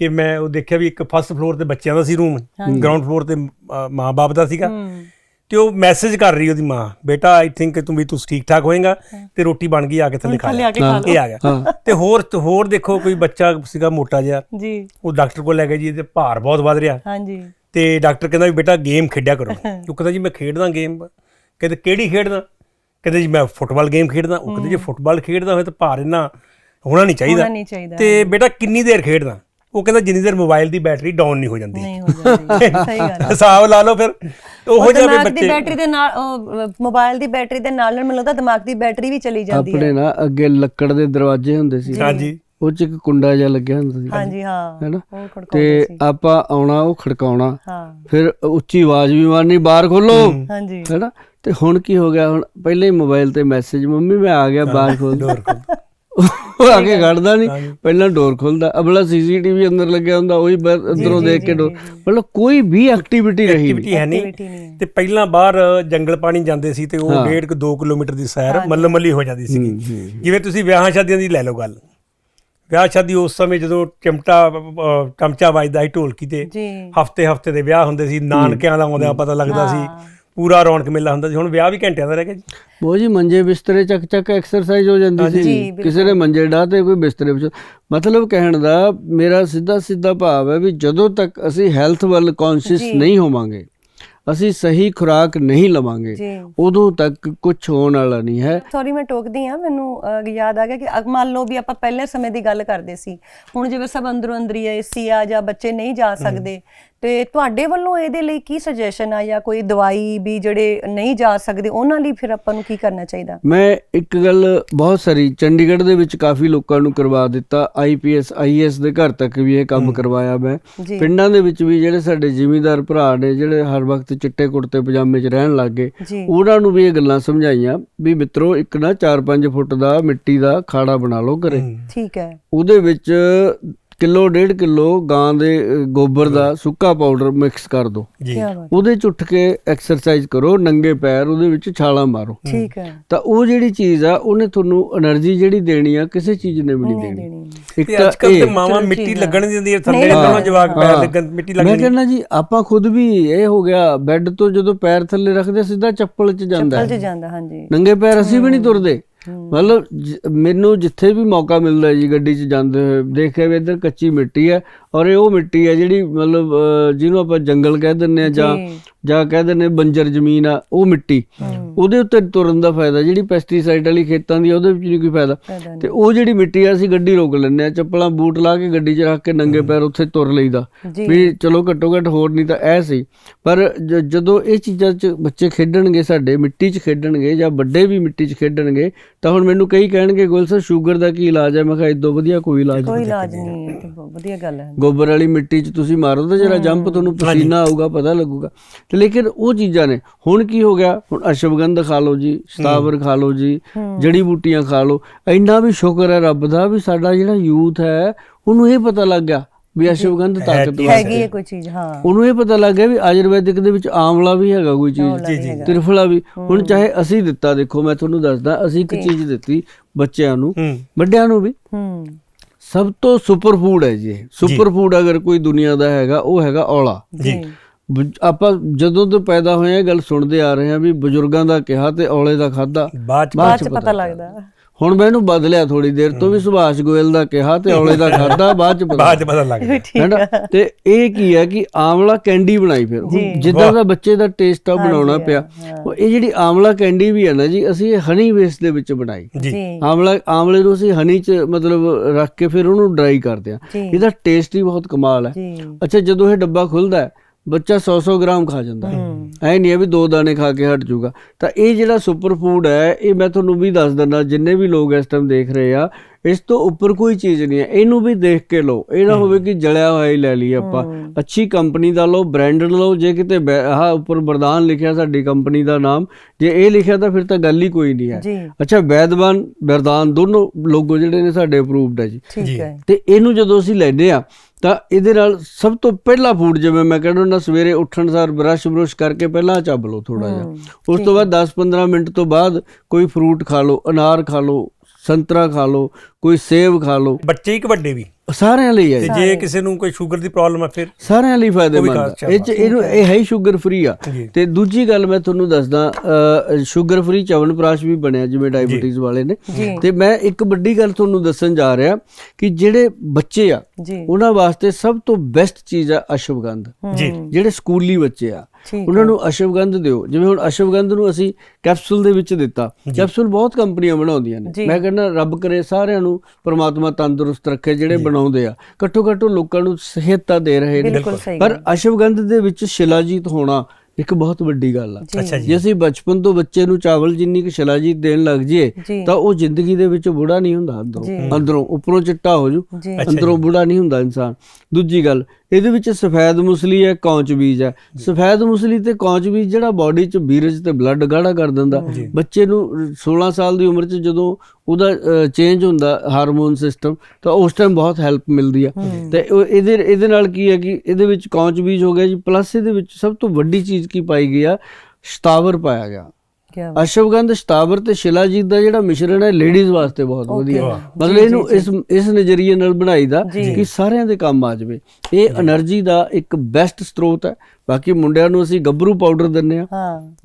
ਕਿ ਮੈਂ ਉਹ ਦੇਖਿਆ ਵੀ ਇੱਕ ਫਸਟ ਫਲੋਰ ਤੇ ਬੱਚਿਆਂ ਦਾ ਸੀ ਰੂਮ ਗਰਾਊਂਡ ਫਲੋਰ ਤੇ ਮਾਂ-ਬਾਪ ਦਾ ਸੀਗਾ। ਤੇ ਉਹ ਮੈਸੇਜ ਕਰ ਰਹੀ ਉਹਦੀ ਮਾਂ ਬੇਟਾ ਆਈ ਥਿੰਕ ਤੂੰ ਵੀ ਤੂੰ ਠੀਕ ਠਾਕ ਹੋਏਗਾ ਤੇ ਰੋਟੀ ਬਣ ਗਈ ਆ ਕੇ ਥੱਲੇ ਖਾ ਲੈ ਇਹ ਆ ਗਿਆ। ਤੇ ਹੋਰ ਹੋਰ ਦੇਖੋ ਕੋਈ ਬੱਚਾ ਸੀਗਾ ਮੋਟਾ ਜਿਹਾ ਜੀ। ਉਹ ਡਾਕਟਰ ਕੋਲ ਲੈ ਗਏ ਜੀ ਇਹਦੇ ਭਾਰ ਬਹੁਤ ਵੱਧ ਰਿਹਾ। ਹਾਂਜੀ। ਤੇ ਡਾਕਟਰ ਕਹਿੰਦਾ ਵੀ ਬੇਟਾ ਗੇਮ ਖੇਡਿਆ ਕਰੋ। <laughs> ਉਹ ਕਹਿੰਦਾ ਜੀ ਮੈਂ ਖੇਡਦਾ ਗੇਮ। ਕਹਿੰਦੇ ਕਿਹੜੀ ਖੇਡਦਾ? ਕਹਿੰਦੇ ਜੀ ਮੈਂ ਫੁੱਟਬਾਲ ਗੇਮ ਖੇਡਦਾ। ਉਹ ਕਹਿੰਦੇ ਜੇ ਫੁੱਟਬਾਲ ਖੇਡਦਾ ਹੋਵੇ ਤਾਂ ਭਾਰ ਇੰਨਾ ਹੋਣਾ ਨਹੀਂ ਚਾਹੀਦਾ। ਤੇ ਬੇਟਾ ਕਿੰਨੀ ਦੇਰ ਖੇਡਦਾ? ਉਹ ਕਹਿੰਦਾ ਜਿੰਨੀ ਦੇਰ ਮੋਬਾਈਲ ਦੀ ਬੈਟਰੀ ਡਾਊਨ ਨਹੀਂ ਹੋ ਜਾਂਦੀ। ਨਹੀਂ ਹੋ ਜਾਂਦੀ। <laughs> ਸਹੀ ਗੱਲ ਹੈ। ਹਿਸਾਬ ਲਾ ਲਓ ਫਿਰ। ਉਹੋ ਜਿਹਾ ਵੀ ਦਿਮਾਗ ਦੀ ਬੱਚੇ। ਬੈਟਰੀ ਦੇ ਨਾਲ ਮੋਬਾਈਲ ਦੀ ਬੈਟਰੀ ਦੇ ਨਾਲ ਨਾਲ ਮੈਨੂੰ ਲੱਗਦਾ ਦਿਮਾਗ ਦੀ ਬੈਟਰੀ ਵੀ ਚਲੀ ਜਾਂਦੀ ਹੈ। ਆਪਣੇ ਨਾ ਅੱਗੇ ਲੱਕੜ ਦੇ ਦਰਵਾਜ਼ੇ ਹੁੰਦੇ ਸੀ। ਹਾਂਜੀ। ਉਹ ਚ ਇੱਕ ਕੁੰਡਾ ਜਿਹਾ ਲੱਗਿਆ ਹੁੰਦਾ ਸੀ। ਹਾਂਜੀ ਹਾਂ। ਹੈਨਾ? ਉਹ ਖੜਕਾਉਂਦੇ ਤੇ ਸੀ। ਆਪਾਂ ਆਉਣਾ ਉਹ ਖੜਕਾਉਣਾ। ਹਾਂ। ਫਿਰ ਉੱਚੀ ਆਵਾਜ਼ ਵੀ ਮਾਰਨੀ ਬਾਹਰ ਖੋਲੋ। ਹਾਂਜੀ। ਹੈਨਾ? ਤੇ ਹੁਣ ਕੀ ਹੋ ਗਿਆ? ਹੁਣ ਪਹਿਲੇ ਹੀ ਮੋਬਾਈਲ ਤੇ ਮੈਸੇਜ ਮੰਮੀ ਮੈਂ ਆ ਗਿਆ ਬਾਹਰ ਖੋਲ। ਡੋਰ ਖੋਲ। ਉਹ ਆ ਕੇ ਖੜਦਾ ਨਹੀਂ ਪਹਿਲਾਂ ਡੋਰ ਖੁੱਲਦਾ। ਅਗਲਾ ਸੀਸੀਟੀਵੀ ਅੰਦਰ ਲੱਗਿਆ ਹੁੰਦਾ ਉਹੀ ਬਾਹਰ ਅੰਦਰੋਂ ਦੇਖ ਕੇ ਡੋਰ। ਮਤਲਬ ਕੋਈ ਵੀ ਐਕਟੀਵਿਟੀ ਰਹੀ ਨਹੀਂ। ਐਕਟੀਵਿਟੀ ਹੈ ਨਹੀਂ Activity ਨਹੀਂ। ਹੈ। ਤੇ ਪਹਿਲਾਂ ਬਾਹਰ ਜੰਗਲ ਪਾਣੀ ਜਾਂਦੇ ਸੀ ਤੇ ਉਹ 1.5 ਕੁ 2 ਕਿਲੋਮੀਟਰ ਦੀ ਸੈਰ ਮੱਲਮੱਲੀ ਹੋ ਜਾਂਦੀ ਸੀ ਜਿਵੇਂ ਤੁਸੀਂ ਵਿਆਹਾਂ ਸ਼ਾਦੀਆਂ ਦੀ ਲੈ ਲਓ ਗੱਲ। ਵਿਆਹ ਸ਼ਾਦੀ ਉਸ ਸਮੇਂ ਜਦੋਂ ਚਮਟਾ ਚਮਚਾ ਵੱਜਦਾ ਸੀ ਢੋਲਕੀ ਤੇ। ਹਫ਼ਤੇ ਹਫ਼ਤੇ ਦੇ ਵਿਆਹ ਹੁੰਦੇ ਸੀ ਨਾਨਕਿਆਂ ਦਾ ਆਉਂਦਿਆਂ ਪਤਾ ਲੱਗਦਾ ਸੀ ਪੂਰਾ ਰੌਣਕ ਮੇਲਾ ਹੁੰਦਾ ਸੀ। ਹੁਣ ਵਿਆਹ ਵੀ ਘੰਟਿਆਂ ਦਾ ਰਹਿ ਗਿਆ ਜੀ। ਉਹ ਜੀ ਮੰਜੇ ਬਿਸਤਰੇ ਚੱਕ ਚੱਕ ਐਕਸਰਸਾਈਜ਼ ਹੋ ਜਾਂਦੀ ਸੀ। ਕਿਸੇ ਨੇ ਮੰਜੇ ਢਾਹ ਤੇ ਕੋਈ ਬਿਸਤਰੇ ਵਿੱਚ ਮਤਲਬ ਕਹਿਣ ਦਾ ਮੇਰਾ ਸਿੱਧਾ ਸਿੱਧਾ ਭਾਵ ਹੈ ਵੀ ਜਦੋਂ ਤੱਕ ਅਸੀਂ ਹੈਲਥ ਵੱਲ ਕੌਨਸ਼ੀਅਸ ਨਹੀਂ ਹੋਵਾਂਗੇ ਅਸੀਂ ਸਹੀ ਖੁਰਾਕ ਨਹੀਂ ਲਵਾਂਗੇ। ਉਦੋਂ ਤੱਕ ਕੁਝ ਹੋਣ ਵਾਲਾ ਨਹੀਂ ਹੈ। ਸੌਰੀ ਮੈਂ ਟੋਕਦੀ ਆ ਮੈਨੂੰ ਯਾਦ ਆ ਗਿਆ ਕਿ ਮੰਨ ਲਓ ਵੀ ਆਪਾਂ ਪਹਿਲੇ ਸਮੇਂ ਦੀ ਗੱਲ ਕਰਦੇ ਸੀ। ਹੁਣ ਜਿਵੇਂ ਸਭ ਅੰਦਰੋਂ ਅੰਦਰੀ ਏਸੀ ਆ ਜਾਂ ਬੱਚੇ ਨਹੀਂ ਜਾ ਸਕਦੇ। ਤੇ ਤੁਹਾਡੇ ਵੱਲੋਂ ਇਹਦੇ ਲਈ ਕੀ ਸੁਜੈਸ਼ਨ ਆ ਜਾਂ ਕੋਈ ਦਵਾਈ ਵੀ ਜਿਹੜੇ ਨਹੀਂ ਜਾ ਸਕਦੇ ਉਹਨਾਂ ਲਈ ਫਿਰ ਆਪਾਂ ਨੂੰ ਕੀ ਕਰਨਾ ਚਾਹੀਦਾ? ਮੈਂ ਇੱਕ ਗੱਲ ਬਹੁਤ ਸਾਰੀ ਚੰਡੀਗੜ੍ਹ ਦੇ ਵਿੱਚ ਕਾਫੀ ਲੋਕਾਂ ਨੂੰ ਕਰਵਾ ਦਿੱਤਾ ਆਈਪੀਐਸ ਆਈਐਸ ਦੇ ਘਰ ਤੱਕ ਵੀ ਇਹ ਕੰਮ ਕਰਵਾਇਆ ਮੈਂ। ਪਿੰਡਾਂ ਦੇ ਵਿੱਚ ਵੀ ਜਿਹੜੇ ਸਾਡੇ ਜ਼ਿਮੀਂਦਾਰ ਭਰਾ ਨੇ ਜਿਹੜੇ ਹਰ ਵਕਤ ਚਿੱਟੇ ਕੁੜਤੇ ਪਜਾਮੇ 'ਚ ਰਹਿਣ ਲੱਗ ਉਹਨਾਂ ਨੂੰ ਵੀ ਇਹ ਗੱਲਾਂ ਸਮਝਾਈਆਂ ਵੀ ਮਿੱਤਰੋ ਇੱਕ ਨਾ 4-5 ਫੁੱਟ ਦਾ ਮਿੱਟੀ ਦਾ ਖਾੜਾ ਬਣਾ ਲਓ ਘਰੇ। ਠੀਕ ਹੈ। ਉਹਦੇ ਵਿੱਚ ਕਿਲੋ ਡੇਢ ਕਿਲੋ ਗਾਂ ਦੇ ਗੋਬਰ ਦਾ ਸੁੱਕਾ ਪਾਊਡਰ ਮਿਕਸ ਕਰ ਦਿਓ ਜੀ। ਉਹਦੇ ਚ ਉੱਠ ਕੇ ਐਕਸਰਸਾਈਜ਼ ਕਰੋ ਨੰਗੇ ਪੈਰ ਉਹਦੇ ਵਿੱਚ ਛਾਲਾਂ ਮਾਰੋ। ਠੀਕ ਹੈ। ਤਾਂ ਉਹ ਜਿਹੜੀ ਚੀਜ਼ ਆ ਉਹਨੇ ਤੁਹਾਨੂੰ એનર્ਜੀ ਜਿਹੜੀ ਦੇਣੀ ਆ ਕਿਸੇ ਚੀਜ਼ ਨੇ ਵੀ ਨਹੀਂ ਦੇਣੀ। ਇੱਕ ਤਾਂ ਅੱਜ ਤੇ ਮਾਵਾ ਮਿੱਟੀ ਲੱਗਣ ਦਿੰਦੀ ਹੈ ਥੱਲੇ ਲੱਗਣਾ ਜਵਾਕ ਪੈਰ ਲੱਗਣ ਮਿੱਟੀ ਲੱਗਣੀ ਮੈਂ ਕਹਿੰਦਾ ਜੀ ਆਪਾਂ ਖੁਦ ਵੀ ਇਹ ਹੋ ਗਿਆ ਬੈੱਡ ਤੋਂ ਜਦੋਂ ਪੈਰ ਥੱਲੇ ਰੱਖਦੇ ਸਿੱਧਾ ਚੱਪਲ 'ਚ ਜਾਂਦਾ ਚੱਪਲ 'ਚ ਜਾਂਦਾ ਹਾਂਜੀ। ਨੰਗੇ ਪੈਰ ਅਸੀਂ ਵੀ ਨਹੀਂ ਤੁਰਦੇ। ਮਤਲਬ ਮੈਨੂੰ ਜਿੱਥੇ ਵੀ ਮੌਕਾ ਮਿਲਦਾ ਜੀ ਗੱਡੀ 'ਚ ਜਾਂਦੇ ਹੋਏ ਦੇਖਿਆ ਵੀ ਇੱਧਰ ਕੱਚੀ ਮਿੱਟੀ ਹੈ ਔਰ ਇਹ ਉਹ ਮਿੱਟੀ ਹੈ ਜਿਹੜੀ ਮਤਲਬ ਅਹ, ਜਿਹਨੂੰ ਆਪਾਂ ਜੰਗਲ ਕਹਿ ਦਿੰਦੇ ਆ ਜਾਂ। ਜੀ। ਜਾਂ ਕਹਿ ਦਿੰਦੇ ਬੰਜਰ ਜ਼ਮੀਨ ਆ ਉਹ ਮਿੱਟੀ। ਉਹਦੇ ਉੱਤੇ ਤੁਰਨ ਦਾ ਫਾਇਦਾ ਜਿਹੜੀ ਪੈਸਟੀਸਾਈਡ ਵਾਲੀ ਖੇਤਾਂ ਦੀ ਉਹਦੇ ਵਿੱਚ ਨਹੀਂ ਕੋਈ ਫਾਇਦਾ। ਤੇ ਉਹ ਜਿਹੜੀ ਮਿੱਟੀ ਆ ਅਸੀਂ ਗੱਡੀ ਰੋਕ ਲੈਂਦੇ ਆ ਚੱਪਲਾਂ ਬੂਟ ਲਾ ਕੇ ਗੱਡੀ 'ਚ ਰੱਖ ਕੇ ਨੰਗੇ ਪੈਰ ਉੱਥੇ ਤੁਰ ਲਈਦਾ। ਵੀ ਚਲੋ ਘੱਟੋ ਘੱਟ ਹੋਰ ਨਹੀਂ ਤਾਂ ਐ ਸੀ। ਪਰ ਜਦੋਂ ਇਹ ਚੀਜ਼ਾਂ 'ਚ ਬੱਚੇ ਖੇਡਣਗੇ ਸਾਡੇ ਮਿੱਟੀ 'ਚ ਖੇਡਣਗੇ ਜਾਂ ਵੱਡੇ ਵੀ ਮਿੱਟੀ 'ਚ ਖੇਡਣਗੇ ਤਾਂ ਹੁਣ ਮੈਨੂੰ ਕਈ ਕਹਿਣਗੇ ਗੋਲ ਸਰ ਸ਼ੂਗਰ ਦਾ ਕੀ ਇਲਾਜ ਹੈ? ਮੈਂ ਕਿਹਾ ਇਦੋਂ ਵਧੀਆ ਕੋਈ ਇਲਾਜ ਕੋਈ ਨਹੀਂ ਇਲਾਜ ਨਹੀਂ ਹੈ ਤੇ ਬਹੁਤ ਵਧੀਆ ਗੱਲ ਹੈ। ਗੋਬਰ ਵਾਲੀ ਮਿੱਟੀ 'ਚ ਤੁਸੀਂ ਮਾਰੋ ਤਾਂ ਜਰਾ ਜੰਪ ਤੁਹਾਨੂੰ ਪਸੀਨਾ ਆਊਗਾ ਪਤਾ ਲੱਗੂਗਾ। ਤੇ ਲੇਕਿਨ ਉਹ ਚੀਜ਼ਾਂ ਨੇ। ਹੁਣ ਕੀ ਹੋ ਗਿਆ? ਹੁਣ ਅਸ਼ਵਗੰਧ ਖਾ ਲਓ ਜੀ ਸਤਾਵਰ ਖਾ ਲਓ ਜੀ ਜੜੀ ਬੂਟੀਆਂ ਖਾ ਲਓ। ਇੰਨਾ ਵੀ ਸ਼ੁਕਰ ਹੈ ਰੱਬ ਦਾ ਵੀ ਸਾਡਾ ਜਿਹੜਾ ਯੂਥ ਹੈ ਉਹਨੂੰ ਇਹ ਪਤਾ ਲੱਗ ਗਿਆ ਵੀ ਅਸ਼ਵਗੰਧ ਤਾਕਤਵਰ ਹੈਗੀ ਹੈ ਕੋਈ ਚੀਜ਼ ਹਾਂ। ਉਹਨੂੰ ਇਹ ਪਤਾ ਲੱਗ ਗਿਆ ਵੀ ਆਯੁਰਵੈਦਿਕ ਦੇ ਵਿੱਚ ਆਮਲਾ ਵੀ ਹੈਗਾ ਕੋਈ ਚੀਜ਼ ਜੀ ਜੀ ਤ੍ਰਿਫਲਾ ਵੀ। ਹੁਣ ਚਾਹੇ ਅਸੀਂ ਦਿੱਤਾ ਦੇਖੋ ਮੈਂ ਤੁਹਾਨੂੰ ਦੱਸਦਾ ਅਸੀਂ ਇੱਕ ਚੀਜ਼ ਦਿੱਤੀ ਬੱਚਿਆਂ ਨੂੰ ਵੱਡਿਆਂ ਨੂੰ ਵੀ। ਸਭ ਤੋਂ ਸੁਪਰ ਫੂਡ ਹੈ ਜੀ ਸੁਪਰ ਫੂਡ ਅਗਰ ਕੋਈ ਦੁਨੀਆ ਦਾ ਹੈਗਾ ਉਹ ਹੈਗਾ ਔਲਾ। ਜੀ। ਆਪਾਂ ਜਦੋਂ ਤੋਂ ਪੈਦਾ ਹੋਏ ਆ ਇਹ ਗੱਲ ਸੁਣਦੇ ਆ ਰਹੇ ਆ ਵੀ ਬਜ਼ੁਰਗਾਂ ਦਾ ਕਿਹਾ ਤੇ ਔਲੇ ਦਾ ਖਾਦਾ ਬਾਅਦ ਚ ਪਤਾ ਲੱਗਦਾ। ਹੁਣ ਮੈਂ ਇਹਨੂੰ ਬਦਲਿਆ ਥੋੜੀ ਦੇਰ ਤੋਂ ਵੀ ਸੁਭਾਸ਼ ਗੋਇਲ ਦਾ ਕਿਹਾ ਤੇ ਔਲੇ ਦਾ ਖਾਦਾ ਬਾਅਦ ਚ ਪਤਾ ਬਾਅਦ ਚ ਪਤਾ ਲੱਗਦਾ। ਹੈਨਾ? ਤੇ ਇਹ ਕੀ ਹੈ ਕਿ ਆਮਲਾ ਕੈਂਡੀ ਬਣਾਈ ਫਿਰ। ਜਿੱਦਾਂ ਦਾ ਬੱਚੇ ਦਾ ਟੇਸਟ ਆ ਬਣਾਉਣਾ ਪਿਆ। ਉਹ ਇਹ ਜਿਹੜੀ ਆਮਲਾ ਕੈਂਡੀ ਵੀ ਹੈ ਨਾ ਜੀ ਅਸੀਂ ਇਹ ਹਨੀ ਵੇਸ ਦੇ ਵਿੱਚ ਬਣਾਈ। ਆਮਲਾ ਆਮਲੇ ਨੂੰ ਅਸੀਂ ਹਨੀ ਚ ਮਤਲਬ ਰੱਖ ਕੇ ਫਿਰ ਉਹਨੂੰ ਡਰਾਈ ਕਰਦੇ ਆ। ਇਹਦਾ ਟੇਸਟ ਹੀ ਬਹੁਤ ਕਮਾਲ ਹੈ। ਅੱਛਾ ਜਦੋਂ ਇਹ ਡੱਬਾ ਖੁੱਲਦਾ ਹੈ ਬੱਚਾ 100-100 ਗ੍ਰਾਮ ਖਾ ਜਾਂਦਾ। ਹੈ। ਐ ਨਹੀਂ ਹੈ ਵੀ ਦੋ ਦਾਣੇ ਖਾ ਕੇ ਹਟ ਜਾਊਗਾ ਤਾਂ ਇਹ ਜਿਹੜਾ ਸੁਪਰ ਫੂਡ ਹੈ ਇਹ ਮੈਂ ਤੁਹਾਨੂੰ ਵੀ ਦੱਸ ਦਿੰਦਾ ਜਿੰਨੇ ਵੀ ਲੋਕ ਇਸ ਟਾਈਮ ਦੇਖ ਰਹੇ ਆ ਇਸ ਤੋਂ ਉੱਪਰ ਕੋਈ ਚੀਜ਼ ਨਹੀਂ ਹੈ। ਇਹਨੂੰ ਵੀ ਦੇਖ ਕੇ ਲਓ। ਇਹ ਨਾ ਹੋਵੇ ਕਿ ਜਲਿਆ ਹੋਇਆ ਹੀ ਲੈ ਲਈਏ ਆਪਾਂ। ਅੱਛੀ ਕੰਪਨੀ ਦਾ ਲਓ ਬ੍ਰਾਂਡਡ ਲਓ। ਜੇ ਕਿਤੇ ਆਹ ਉੱਪਰ ਵਰਦਾਨ ਲਿਖਿਆ ਸਾਡੀ ਕੰਪਨੀ ਦਾ ਨਾਮ ਜੇ ਇਹ ਲਿਖਿਆ ਤਾਂ ਫਿਰ ਤਾਂ ਗੱਲ ਹੀ ਕੋਈ ਨਹੀਂ ਹੈ। ਅੱਛਾ ਵੈਦਵਾਨ ਵਰਦਾਨ ਦੋਨੋਂ ਲੋਗੋ ਜਿਹੜੇ ਨੇ ਸਾਡੇ ਅਪਰੂਵਡ ਹੈ ਜੀ। ਠੀਕ ਹੈ। ਤੇ ਇਹਨੂੰ ਜਦੋਂ ਅਸੀਂ ਲੈਂਦੇ ਆ ਤਾਂ ਇਹਦੇ ਨਾਲ ਸਭ ਤੋਂ ਪਹਿਲਾ ਫੂਡ ਜਿਵੇਂ ਮੈਂ ਕਹਿੰਦਾ ਨਾ ਸਵੇਰੇ ਉੱਠਣ ਸਾਰ ਬਰਸ਼ ਬਰੁਸ਼ ਕਰਕੇ ਪਹਿਲਾਂ ਚੱਬ ਲਓ ਥੋੜਾ ਜਿਹਾ। ਉਸ ਤੋਂ ਬਾਅਦ 10-15 ਮਿੰਟ ਤੋਂ ਬਾਅਦ ਕੋਈ ਫਰੂਟ ਖਾ ਲਓ ਅਨਾਰ ਖਾ ਲਓ ਸੰਤਰਾ ਖਾ ਲਓ ਕੋਈ ਸੇਬ ਖਾ ਲਓ। ਬੱਚੇ ਇੱਕ ਵੱਡੇ ਵੀ। ਸਾਰਿਆਂ ਲਈ ਹੈ ਤੇ। ਜੇ। ਕਿਸੇ ਨੂੰ ਕੋਈ ਸ਼ੂਗਰ ਦੀ ਪ੍ਰੋਬਲਮ ਹੈ ਫਿਰ ਸਾਰਿਆਂ ਲਈ ਫਾਇਦੇਮੰਦ। ਇਹ ਚ ਇਹਨੂੰ ਇਹ ਹੈ ਹੀ ਸ਼ੂਗਰ ਫ੍ਰੀ ਆ। ਤੇ ਦੂਜੀ ਗੱਲ ਮੈਂ ਤੁਹਾਨੂੰ ਦੱਸਦਾ ਸ਼ੂਗਰ ਫ੍ਰੀ ਚਵਨਪ੍ਰਾਸ਼ ਵੀ ਬਣਿਆ ਜਿਵੇਂ ਡਾਇਬੀਟੀਜ਼ ਵਾਲੇ ਨੇ। ਤੇ ਮੈਂ ਇੱਕ ਵੱਡੀ ਗੱਲ ਤੁਹਾਨੂੰ ਦੱਸਣ ਜਾ ਰਿਹਾ ਕਿ ਜਿਹੜੇ ਬੱਚੇ ਆ ਉਹਨਾਂ ਵਾਸਤੇ ਸਭ ਤੋਂ ਬੈਸਟ ਚੀਜ਼ ਆ ਅਸ਼ਵਗੰਧ। ਜਿਹੜੇ ਸਕੂਲੀ ਬੱਚੇ ਆ। ਉਹਨਾਂ ਨੂੰ ਅਸ਼ਵਗੰਧ ਦਿਓ ਜਿਵੇਂ ਹੁਣ ਅਸ਼ਵਗੰਧ ਨੂੰ ਅਸੀਂ ਕੈਪਸੂਲ ਦੇ ਵਿੱਚ ਦਿੱਤਾ ਕੈਪਸੂਲ ਬਹੁਤ ਕੰਪਨੀਆਂ ਬਣਾਉਂਦੀਆਂ ਨੇ। ਮੈਂ ਕਹਿੰਦਾ ਰੱਬ ਕਰੇ ਸਾਰਿਆਂ ਨੂੰ ਪ੍ਰਮਾਤਮਾ ਤੰਦਰੁਸਤ ਰੱਖੇ ਜਿਹੜੇ ਬਣਾਉਂਦੇ ਆ ਘੱਟੋ ਘੱਟ ਲੋਕਾਂ ਨੂੰ ਸਿਹਤ ਤਾਂ ਦੇ ਰਹੇ ਨੇ ਪਰ ਅਸ਼ਵਗੰਧ ਦੇ ਵਿੱਚ ਸ਼ਿਲਾਜੀਤ ਹੋਣਾ ਇੱਕ ਬਹੁਤ ਵੱਡੀ ਗੱਲ ਆ। ਅੱਛਾ ਜੀ। ਜੇ ਅਸੀਂ ਬਚਪਨ ਤੋਂ ਬੱਚੇ ਨੂੰ ਚਾਵਲ ਜਿੰਨੀ ਕਿ ਸ਼ਿਲਾਜੀਤ ਦੇਣ ਲੱਗ ਜੀਏ ਜੀ। ਤਾਂ ਉਹ ਜ਼ਿੰਦਗੀ ਦੇ ਵਿੱਚ ਬੁੜਾ ਨਹੀਂ ਹੁੰਦਾ ਅੰਦਰੋਂ। ਅੰਦਰੋਂ ਉੱਪਰੋਂ ਚਿੱਟਾ ਹੋ ਜੂ ਅੰਦਰੋਂ ਬੁੜਾ ਨਹੀਂ ਹੁੰਦਾ ਇਨਸਾਨ। ਦੂਜੀ ਗੱਲ ਇਹਦੇ ਵਿੱਚ ਸਫੈਦ ਮੁਸਲੀ ਹੈ ਕੌਂਚ ਬੀਜ ਹੈ। ਸਫੈਦ ਮੁਸਲੀ ਤੇ ਕੌਂਚ ਬੀਜ ਜਿਹੜਾ ਬਾਡੀ 'ਚ ਵੀਰਜ ਤੇ ਬਲੱਡ ਗਾੜਾ ਕਰ ਦਿੰਦਾ। ਬੱਚੇ ਨੂੰ 16 ਸਾਲ ਦੀ ਉਮਰ 'ਚ ਜਦੋਂ ਉਹਦਾ ਚੇਂਜ ਹੁੰਦਾ ਹਾਰਮੋਨ ਸਿਸਟਮ ਤਾਂ ਉਸ ਟਾਈਮ ਬਹੁਤ ਹੈਲਪ ਮਿਲਦੀ ਆ। ਤੇ ਉਹ ਇਹਦੇ ਇਹਦੇ ਨਾਲ ਕੀ ਹੈ ਕਿ ਇਹਦੇ ਵਿੱਚ ਕੌਂਚ ਬੀਜ ਹੋ ਗਿਆ ਜੀ ਪਲੱਸ ਇਹਦੇ ਵਿੱਚ ਸਭ ਤੋਂ ਵੱਡੀ ਚੀਜ਼ ਕੀ ਪਾਈ ਗਈ ਆ? ਸ਼ਤਾਵਰ ਪਾਇਆ ਗਿਆ। ਅਸ਼ਵਗੰਧ ਸ਼ਤਾਵਰ ਤੇ ਸ਼ਿਲਾਜੀਤ ਦਾ ਜਿਹੜਾ ਮਿਸ਼ਰਣ ਹੈ ਲੇਡੀਜ਼ ਵਾਸਤੇ ਬਹੁਤ ਵਧੀਆ। ਮਤਲਬ ਇਹਨੂੰ ਇਸ ਇਸ ਨਜ਼ਰੀਏ ਨਾਲ ਬਣਾਈਦਾ ਕਿ ਸਾਰਿਆਂ ਦੇ ਕੰਮ ਆ ਜਾਵੇ। ਇਹ એનર્ਜੀ ਦਾ ਇੱਕ ਬੈਸਟ ਸਰੋਤ ਹੈ। ਬਾਕੀ ਮੁੰਡਿਆਂ ਨੂੰ ਅਸੀਂ ਗੱਭਰੂ ਪਾਊਡਰ ਦਿੰਨੇ ਆ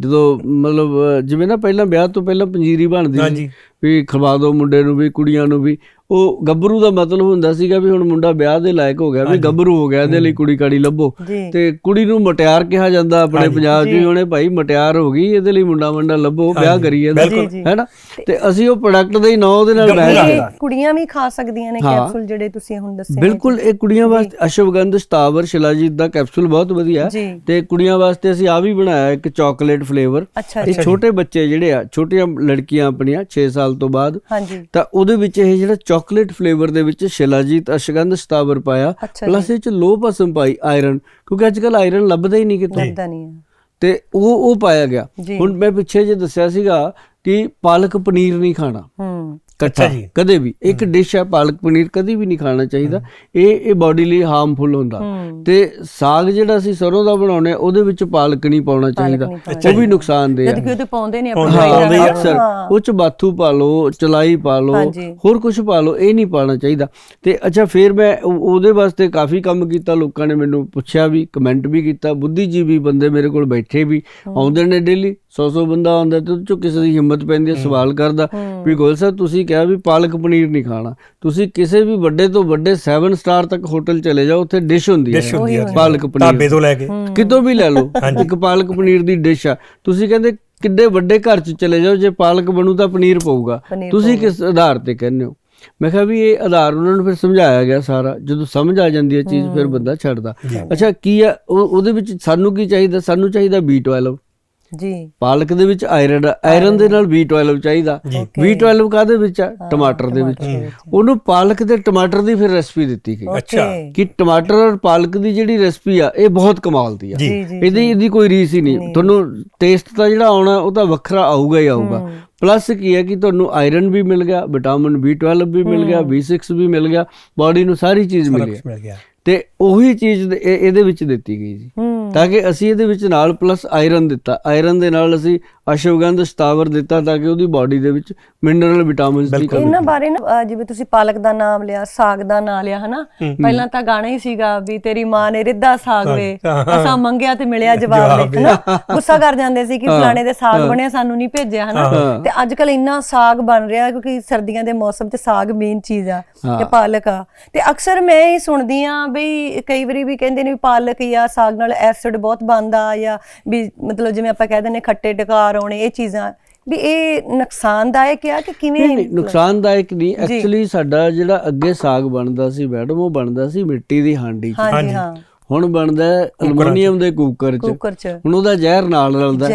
ਜਦੋਂ ਮਤਲਬ ਜਿਵੇਂ ਨਾ ਪਹਿਲਾਂ ਵਿਆਹ ਤੋਂ ਪਹਿਲਾਂ ਪੰਜੀਰੀ ਬਣਦੀ ਸੀ ਵੀ ਖਵਾ ਦੋ ਮੁੰਡੇ ਨੂੰ ਵੀ ਕੁੜੀਆਂ ਨੂੰ ਵੀ। ਉਹ ਗੱਭਰੂ ਦਾ ਮਤਲਬ ਹੁੰਦਾ ਸੀਗਾ ਵੀ ਹੁਣ ਮੁੰਡਾ ਵਿਆਹ ਦੇ ਲਾਇਕ ਹੋ ਗਿਆ ਵੀ ਗੱਭਰੂ ਹੋ ਗਿਆ ਇਹਦੇ ਲਈ ਕੁੜੀ ਕਾੜੀ ਲੱਭੋ। ਤੇ ਕੁੜੀ ਨੂੰ ਮਟਿਆਰ ਕਿਹਾ ਜਾਂਦਾ ਆਪਣੇ ਪੰਜਾਬ 'ਚ ਉਹਨੇ ਭਾਈ ਮਟਿਆਰ ਹੋ ਗਈ ਇਹਦੇ ਲਈ ਮੁੰਡਾ ਮੰਡਾ ਲੱਭੋ ਵਿਆਹ ਕਰੀਏ ਬਿਲਕੁਲ। ਹੈਨਾ? ਤੇ ਅਸੀਂ ਉਹ ਪ੍ਰੋਡਕਟ ਦੇ ਹੀ ਨਾਂ ਉਹਦੇ ਨਾਲ ਬੈਠ ਕੁੜੀਆਂ ਵੀ ਖਾ ਸਕਦੀਆਂ ਨੇ ਕੈਪਸੂਲ ਜਿਹੜੇ ਤੁਸੀਂ ਹੁਣ ਦੱਸੇ। ਬਿਲਕੁਲ ਇਹ ਕੁੜੀਆਂ ਵਾਸਤੇ ਅਸ਼ਵਗੰਧ ਸ਼ਤਾਵਰ ਸ਼ਿਲਾਜੀਤ ਦਾ ਕੈਪਸੂਲ ਬਹੁਤ ਵਧੀਆ ਤੇ ਕੁੜੀਆਂ ਵਾਸਤੇ ਅਸੀਂ ਆ ਵੀ ਬਣਾਇਆ ਇੱਕ ਚਾਕਲੇਟ ਫਲੇਵਰ ਇਹ ਛੋਟੇ ਬੱਚੇ ਜਿਹੜੇ ਆ ਛੋਟੀਆਂ ਲੜਕੀਆਂ ਆਪਣੀਆਂ 6 ਸਾਲ ਤੋਂ ਬਾਅਦ ਹਾਂਜੀ। ਤਾਂ ਉਹਦੇ ਵਿੱਚ ਇਹ ਜਿਹੜਾ ਚਾਕਲੇਟ ਫਲੇਵਰ ਦੇ ਵਿੱਚ ਸ਼ਿਲਾਜੀਤ ਅਸ਼ਗੰਧ ਸ਼ਤਾਵਰ ਪਾਇਆ ਪਲੱਸ ਇਹ ਚ ਲੋ ਪਸਮ ਪਾਈ ਆਇਰਨ ਕਿਉਂਕਿ ਅੱਜ ਕੱਲ ਆਇਰਨ ਲੱਭਦਾ ਹੀ ਨਹੀਂ ਕਿਤੇ ਲੱਗਦਾ ਨਹੀਂ ਤੇ ਉਹ ਉਹ ਪਾਇਆ ਗਿਆ। ਹੁਣ ਮੈਂ ਪਿੱਛੇ ਜੇ ਦੱਸਿਆ ਸੀਗਾ ਕਿ ਪਾਲਕ ਪਨੀਰ ਨਹੀਂ ਖਾਣਾ। ਹੂੰ। ਜੀ। ਕਦੇ ਵੀ। ਇੱਕ ਡਿਸ਼ ਹੈ ਪਾਲਕ ਪਨੀਰ ਕਦੇ ਵੀ ਨਹੀਂ ਖਾਣਾ ਚਾਹੀਦਾ। ਇਹ ਇਹ ਬਾਡੀ ਲਈ ਹਾਰਮਫੁਲ ਹੁੰਦਾ। ਤੇ ਸਾਗ ਜਿਹੜਾ ਅਸੀਂ ਸਰੋਂ ਦਾ ਬਣਾਉਨੇ ਆ ਉਹਦੇ ਵਿੱਚ ਪਾਲਕ ਨਹੀਂ ਪਾਉਣਾ ਚਾਹੀਦਾ। ਉਹ ਵੀ ਨੁਕਸਾਨਦੇਹ ਜਦ ਹੈ ਕਿ ਉਹ ਤੇ ਪਾਉਂਦੇ ਨੇ ਆਪਣੀ ਆ। ਅਕਸਰ ਉਹ ਚ ਬਾਥੂ ਪਾ ਲਓ ਚਲਾਈ ਪਾ ਲਓ। ਹੋਰ ਕੁਝ ਪਾ ਲਓ ਇਹ ਨਹੀਂ ਪਾਣਾ ਚਾਹੀਦਾ। ਤੇ ਅੱਛਾ ਫਿਰ ਮੈਂ ਉਹ- ਉਹਦੇ ਵਾਸਤੇ ਕਾਫੀ ਕੰਮ ਕੀਤਾ। ਲੋਕਾਂ ਨੇ ਮੈਨੂੰ ਪੁੱਛਿਆ ਵੀ ਕਮੈਂਟ ਵੀ ਕੀਤਾ। ਬੁੱਧੀਜੀਵੀ ਬੰਦੇ ਮੇਰੇ ਕੋਲ ਬੈਠੇ ਵੀ ਆਉਂਦੇ ਨੇ ਡੇਲੀ 100-100 ਬੰਦਾ ਆਉਂਦਾ ਤੇ ਉਹ ਚੋਂ ਕਿਸੇ ਦੀ ਹਿੰਮਤ ਪੈਂਦੀ ਹੈ ਸਵਾਲ ਕਰਦਾ। ਵੀ ਗੋਲ ਸਾਹਿਬ ਤੁਸੀਂ ਕਿਹਾ ਵੀ ਪਾਲਕ ਪਨੀਰ ਨਹੀਂ ਖਾਣਾ। ਤੁਸੀਂ ਕਿਸੇ ਵੀ ਵੱਡੇ ਤੋਂ ਵੱਡੇ 7 ਸਟਾਰ ਤੱਕ ਹੋਟਲ ਚਲੇ ਜਾਓ ਉੱਥੇ ਡਿਸ਼ ਹੁੰਦੀ ਹੈ। ਪਾਲਕ ਪਨੀਰ। ਢਾਬੇ ਤੋਂ ਲੈ ਕੇ। ਕਿਤੋਂ ਵੀ ਲੈ ਲਓ ਇੱਕ ਪਾਲਕ ਪਨੀਰ ਦੀ ਡਿਸ਼ ਆ। ਤੁਸੀਂ ਕਹਿੰਦੇ ਕਿੱਡੇ ਵੱਡੇ ਘਰ ਚ ਚਲੇ ਜਾਓ ਜੇ ਪਾਲਕ ਬਣੂ ਤਾਂ ਪਨੀਰ ਪਊਗਾ। ਤੁਸੀਂ ਕਿਸ ਆਧਾਰ ਤੇ ਕਹਿੰਦੇ ਹੋ? ਮੈਂ ਕਿਹਾ ਵੀ ਇਹ ਆਧਾਰ ਉਹਨਾਂ ਨੂੰ ਫਿਰ ਸਮਝਾਇਆ ਗਿਆ ਸਾਰਾ। ਜਦੋਂ ਸਮਝ ਆ ਜਾਂਦੀ ਹੈ ਚੀਜ਼ ਫਿਰ ਬੰਦਾ ਛੱਡਦਾ। ਅੱਛਾ ਕੀ ਆ ਉਹ- ਉਹਦੇ ਵਿੱਚ ਸਾਨੂੰ ਕੀ ਚਾਹੀਦਾ? ਸਾਨੂੰ ਚਾਹੀਦਾ B12 ਜੀ। ਪਾਲਕ ਦੇ ਵਿੱਚ ਆਇਰਨ ਆਇਰਨ ਦੇ ਨਾਲ B12 ਚਾਹੀਦਾ। B12 ਕਾਦੇ ਵਿੱਚ ਆ? ਟਮਾਟਰ ਦੇ ਵਿੱਚ। ਉਹਨੂੰ ਪਾਲਕ ਤੇ ਟਮਾਟਰ ਦੀ ਫਿਰ ਰੈਸਪੀ ਦਿੱਤੀ ਗਈ। ਅੱਛਾ। ਕਿ ਟਮਾਟਰ ਔਰ ਪਾਲਕ ਦੀ ਜਿਹੜੀ ਰੈਸਪੀ ਆ ਇਹ ਬਹੁਤ ਕਮਾਲ ਦੀ ਆ। ਇਹਦੀ ਇਹਦੀ ਕੋਈ ਰੀਸ ਹੀ ਨਹੀਂ। ਤੁਹਾਨੂੰ ਟੇਸਟ ਤਾਂ ਜਿਹੜਾ ਆਉਣਾ ਉਹ ਤਾਂ ਵੱਖਰਾ ਆਊਗਾ ਹੀ ਆਊਗਾ। ਪਲੱਸ ਕੀ ਹੈ ਕਿ ਤੁਹਾਨੂੰ ਆਇਰਨ ਵੀ ਮਿਲ ਗਿਆ ਵਿਟਾਮਿਨ B12 ਵੀ ਮਿਲ ਗਿਆ B6 ਵੀ ਮਿਲ ਗਿਆ। ਬਾਡੀ ਨੂੰ ਸਾਰੀ ਚੀਜ਼ ਮਿਲ ਗਈ ਮਿਲ ਗਿਆ। ਤੇ ਉਹੀ ਚੀਜ਼ ਇਹਦੇ ਵਿੱਚ ਦਿੱਤੀ ਗਈ ਜੀ ਤਾਂ ਕਿ ਅਸੀਂ ਇਹਦੇ ਵਿੱਚ ਨਾਲ ਪਲੱਸ ਆਇਰਨ ਦਿੱਤਾ। ਆਇਰਨ ਦੇ ਨਾਲ ਅਸੀਂ ਅਸ਼ਵਗੰਧ ਸਤਾਵਰ ਦਿੱਤਾ ਤਾਂ ਕਿ ਉਹਦੀ ਬਾਡੀ ਦੇ ਵਿੱਚ ਮਿਨਰਲ ਵਿਟਾਮਿਨਸ ਦੀ ਕਮੀ ਇਹਨਾਂ ਬਾਰੇ ਨਾ ਜਿਵੇਂ ਤੁਸੀਂ ਪਾਲਕ ਦਾ ਨਾਮ ਲਿਆ ਸਾਗ ਦਾ ਨਾਮ ਲਿਆ ਹਨਾ? ਪਹਿਲਾਂ ਤਾਂ ਗਾਣਾ ਹੀ ਸੀਗਾ ਵੀ ਤੇਰੀ ਮਾਂ ਨੇ ਰਿੱਧਾ ਸਾਗ ਵੇ। ਅਸਾਂ ਮੰਗਿਆ ਤੇ ਮਿਲਿਆ ਜਵਾਬ ਵੇ ਹਨਾ? ਗੁੱਸਾ ਕਰ ਜਾਂਦੇ ਸੀ ਕਿ ਫਲਾਣੇ ਦੇ ਸਾਗ ਬਣਿਆ ਸਾਨੂੰ ਨਹੀਂ ਭੇਜਿਆ ਹਨਾ? ਤੇ ਅੱਜ ਕੱਲ ਇੰਨਾ ਸਾਗ ਬਣ ਰਿਹਾ ਕਿਉਂਕਿ ਸਰਦੀਆਂ ਦੇ ਮੌਸਮ 'ਚ ਸਾਗ ਮੇਨ ਚੀਜ਼ ਆ ਤੇ ਪਾਲਕ ਆ। ਤੇ ਅਕਸਰ ਮੈਂ ਇਹ ਸੁਣਦੀ ਆ ਬਈ ਕਈ ਵਾਰੀ ਵੀ ਕਹਿੰਦੇ ਨੇ ਵੀ ਪਾਲਕ ਜਾਂ ਸਾਗ ਨਾਲ ਐਸਿਡ ਬਹੁਤ ਬਣਦਾ ਜਾਂ ਵੀ ਮਤਲਬ ਜਿਵੇਂ ਆਪਾਂ ਕਹਿ ਦਿੰਦੇ ਖੱਟੇ ਟਕਾਰ ਆਉਣੇ ਇਹ ਚੀਜ਼ਾਂ ਵੀ ਇਹ ਨੁਕਸਾਨਦਾਇਕ ਆ ਕਿ ਕਿਵੇਂ ਨਹੀਂ ਨਹੀਂ ਨੁਕਸਾਨਦਾਇਕ ਨਹੀਂ। ਐਕਚੁਅਲੀ ਸਾਡਾ ਜਿਹੜਾ ਅੱਗੇ ਸਾਗ ਬਣਦਾ ਸੀ ਮੈਡਮ ਉਹ ਬਣਦਾ ਸੀ ਮਿੱਟੀ ਦੀ ਹਾਂਡੀ 'ਚ। ਹਾਂਜੀ ਹਾਂ। ਹੁਣ ਬਣਦਾ ਹੈ ਅਲਮੀਨੀਅਮ ਦੇ ਕੁੱਕਰ 'ਚ। ਹੁਣ ਉਹਦਾ ਜ਼ਹਿਰ ਨਾਲ ਰਲਦਾ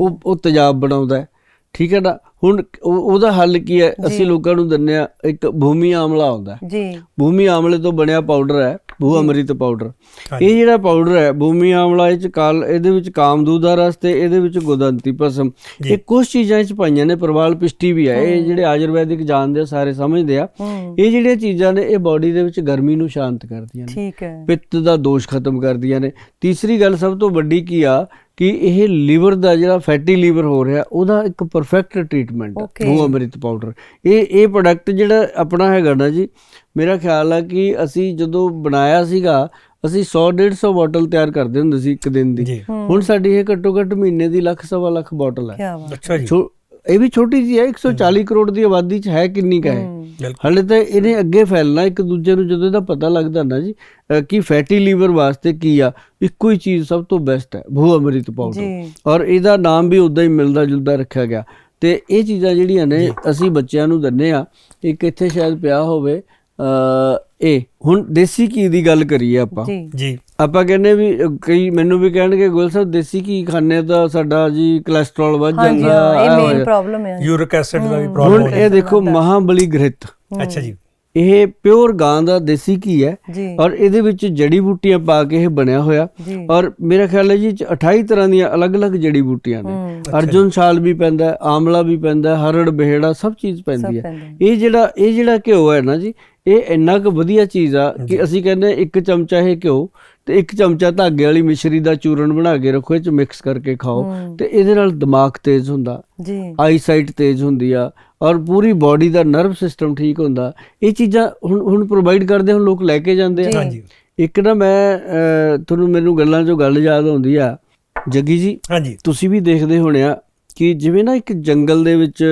ਉਹ ਉਹ ਤੇਜ਼ਾਬ ਬਣਾਉਂਦਾ। ਠੀਕ ਹੈ ਨਾ? ਹੁਣ ਉਹ- ਉਹਦਾ ਹੱਲ ਕੀ ਹੈ? ਅਸੀਂ ਲੋਕਾਂ ਨੂੰ ਦਿੰਨੇ ਆ ਇੱਕ ਭੂਮੀ ਆਮਲਾ ਆਉਂਦਾ। ਜੀ। ਭੂਮੀ ਆਮਲੇ ਤੋਂ ਬਣਿਆ ਪਾਊਡਰ ਹੈ। ਭੂ ਅੰਮ੍ਰਿਤ ਪਾਊਡਰ ਇਹ ਜਿਹੜਾ ਪਾਊਡਰ ਹੈ ਭੂਮੀ ਆਮਲਾ ਇਹ ਚ ਕਾਲ ਇਹਦੇ ਵਿੱਚ ਕਾਮਦੂਦ ਦਾ ਰਸ ਤੇ ਇਹਦੇ ਵਿੱਚ ਗੁਦੰਤੀ ਭਸਮ। ਇਹ ਕੁਝ ਚੀਜ਼ਾਂ ਇਹ ਚ ਪਾਈਆਂ ਨੇ ਪ੍ਰਵਾਲ ਪਿਸ਼ਟੀ ਵੀ ਹੈ ਇਹ ਜਿਹੜੇ ਆਯੁਰਵੈਦਿਕ ਜਾਣਦੇ ਸਾਰੇ ਸਮਝਦੇ ਆ। ਇਹ ਜਿਹੜੀਆਂ ਚੀਜ਼ਾਂ ਨੇ ਇਹ ਬਾਡੀ ਦੇ ਵਿੱਚ ਗਰਮੀ ਨੂੰ ਸ਼ਾਂਤ ਕਰਦੀਆਂ ਨੇ। ਠੀਕ ਹੈ। ਪਿੱਤ ਦਾ ਦੋਸ਼ ਖਤਮ ਕਰਦੀਆਂ ਨੇ। ਤੀਸਰੀ ਗੱਲ ਸਭ ਤੋਂ ਵੱਡੀ ਕੀ ਆ? ਕਿ ਇਹ ਲੀਵਰ ਦਾ ਜਿਹੜਾ ਫੈਟੀ ਲੀਵਰ ਹੋ ਰਿਹਾ ਉਹਦਾ ਇੱਕ ਪਰਫੈਕਟ ਟ੍ਰੀਟਮੈਂਟ ਹੈ. ਉਹ ਅੰਮ੍ਰਿਤ ਪਾਊਡਰ ਇਹ ਇਹ ਪ੍ਰੋਡਕਟ ਜਿਹੜਾ ਆਪਣਾ ਹੈਗਾ ਨਾ ਜੀ ਮੇਰਾ ਖਿਆਲ ਆ ਕਿ ਅਸੀਂ ਜਦੋਂ ਬਣਾਇਆ ਸੀਗਾ ਅਸੀਂ 100 150 ਬੋਟਲ ਤਿਆਰ ਕਰਦੇ ਹੁੰਦੇ ਸੀ ਇੱਕ ਦਿਨ ਦੀ। ਹੁਣ ਸਾਡੀ ਇਹ ਘੱਟੋ ਘੱਟ ਮਹੀਨੇ ਦੀ ਲੱਖ ਸਵਾ ਲੱਖ ਬੋਟਲ ਹੈ ਅੱਛਾ ਜੀ। ਇਹ ਵੀ ਛੋਟੀ ਜੀ ਹੈ 140 ਕਰੋੜ ਦੀ ਆਬਾਦੀ ਚ ਹੈ ਕਿੰਨੀ ਕਾ ਹੈ? ਹਲੇ ਤਾਂ ਇਹਨੇ ਅੱਗੇ ਫੈਲਣਾ ਇੱਕ ਦੂਜੇ ਨੂੰ ਜਦੋਂ ਇਹਦਾ ਪਤਾ ਲੱਗਦਾ ਨਾ ਜੀ ਕਿ ਫੈਟੀ ਲੀਵਰ ਵਾਸਤੇ ਕੀ ਆ ਇੱਕੋ ਹੀ ਚੀਜ਼ ਸਭ ਤੋਂ ਬੈਸਟ ਹੈ ਭੂ ਅੰਮ੍ਰਿਤ ਪਾਊਡਰ ਔਰ ਇਹਦਾ ਨਾਮ ਵੀ ਉਦਾਂ ਹੀ ਮਿਲਦਾ ਜੁਲਦਾ ਰੱਖਿਆ ਗਿਆ। ਤੇ ਇਹ ਚੀਜ਼ਾਂ ਜਿਹੜੀਆਂ ਨੇ ਅਸੀਂ ਬੱਚਿਆਂ ਨੂੰ ਦਿੰਨੇ ਆ ਇੱਕ ਇੱਥੇ ਸ਼ਾਇਦ ਪਿਆ ਹੋਵੇ ਅ ਇਹ ਹੁਣ ਦੇਸੀ ਘੀ ਦੀ ਗੱਲ ਕਰੀਏ ਆਪਾਂ। ਜੀ। ਆਪਾਂ ਕਹਿੰਦੇ ਵੀ ਕਈ ਮੈਨੂੰ ਵੀ ਕਹਿਣਗੇ ਗੋਲ ਸਾਹਿਬ ਦੇਸੀ ਘੀ ਖਾਣੇ ਤਾਂ ਸਾਡਾ ਜੀ ਕੋਲੇਸਟ੍ਰੋਲ ਵੱਧ ਜਾਂਦਾ ਹਾਂ, ਇਹ ਮੇਨ। ਪ੍ਰੋਬਲਮ ਹੈ। ਯੂਰਿਕ ਐਸਿਡ ਦਾ ਵੀ ਪ੍ਰੋਬਲਮ ਹੁਣ ਇਹ ਦੇਖੋ ਮਹਾਬਲੀ ਘ੍ਰਿਤ ਅੱਛਾ ਜੀ। ਇਹ ਪਿਓਰ ਗਾਂ ਦਾ ਦੇਸੀ ਘੀ ਹੈ ਔਰ ਇਹਦੇ ਵਿੱਚ ਜੜੀ ਬੂਟੀਆਂ ਪਾ ਕੇ ਇਹ ਬਣਿਆ ਹੋਇਆ। ਔਰ ਮੇਰਾ ਖਿਆਲ ਹੈ ਜੀ ਇਹ 'ਚ 28 ਤਰ੍ਹਾਂ ਦੀਆਂ ਅਲੱਗ-ਅਲੱਗ ਜੜੀ ਬੂਟੀਆਂ ਨੇ। ਅਰਜੁਨ ਛਾਲ ਵੀ ਪੈਂਦਾ ਆਮਲਾ ਵੀ ਪੈਂਦਾ ਹਰੜ ਬਿਹੜਾ ਸਭ ਚੀਜ਼ ਪੈਂਦੀ ਹੈ। ਪੈਂਦਾ ਹੈ। ਇਹ ਜਿਹੜਾ ਇਹ ਜਿਹੜਾ ਘਿਓ ਹੈ ਨਾ ਜੀ ਇਹ ਇੰਨਾ ਕੁ ਵਧੀਆ ਚੀਜ਼ ਆ ਕਿ ਅਸੀਂ ਕਹਿੰਦੇ ਇੱਕ ਚਮਚਾ ਇਹ ਘਿਓ ਤੇ ਇੱਕ ਚਮਚਾ ਧਾਗੇ ਵਾਲੀ ਮਿਸ਼ਰੀ ਦਾ ਚੂਰਨ ਬਣਾ ਕੇ ਰੱਖੋ ਇਹ ਚ ਮਿਕਸ ਕਰਕੇ ਖਾਓ। ਤੇ ਇਹਦੇ ਨਾਲ ਦਿਮਾਗ ਤੇਜ਼ ਹੁੰਦਾ ਜੀ। ਆਈਸਾਈਟ ਤੇਜ਼ ਹੁੰਦੀ ਆ ਔਰ ਪੂਰੀ ਬਾਡੀ ਦਾ ਨਰਵ ਸਿਸਟਮ ਠੀਕ ਹੁੰਦਾ। ਇਹ ਚੀਜ਼ਾਂ ਹੁਣ ਹੁਣ ਪ੍ਰੋਵਾਈਡ ਕਰਦੇ ਹੁਣ ਲੋਕ ਲੈ ਕੇ ਜਾਂਦੇ ਆ। ਹਾਂਜੀ। ਇੱਕ ਨਾ ਮੈਂ ਤੁਹਾਨੂੰ ਮੈਨੂੰ ਗੱਲਾਂ 'ਚੋਂ ਗੱਲ ਯਾਦ ਆਉਂਦੀ ਆ। ਜੱਗੀ ਜੀ ਹਾਂਜੀ। ਤੁਸੀਂ ਵੀ ਦੇਖਦੇ ਹੋਣੇ ਆ ਕਿ ਜਿਵੇਂ ਨਾ ਇੱਕ ਜੰਗਲ ਦੇ ਵਿੱਚ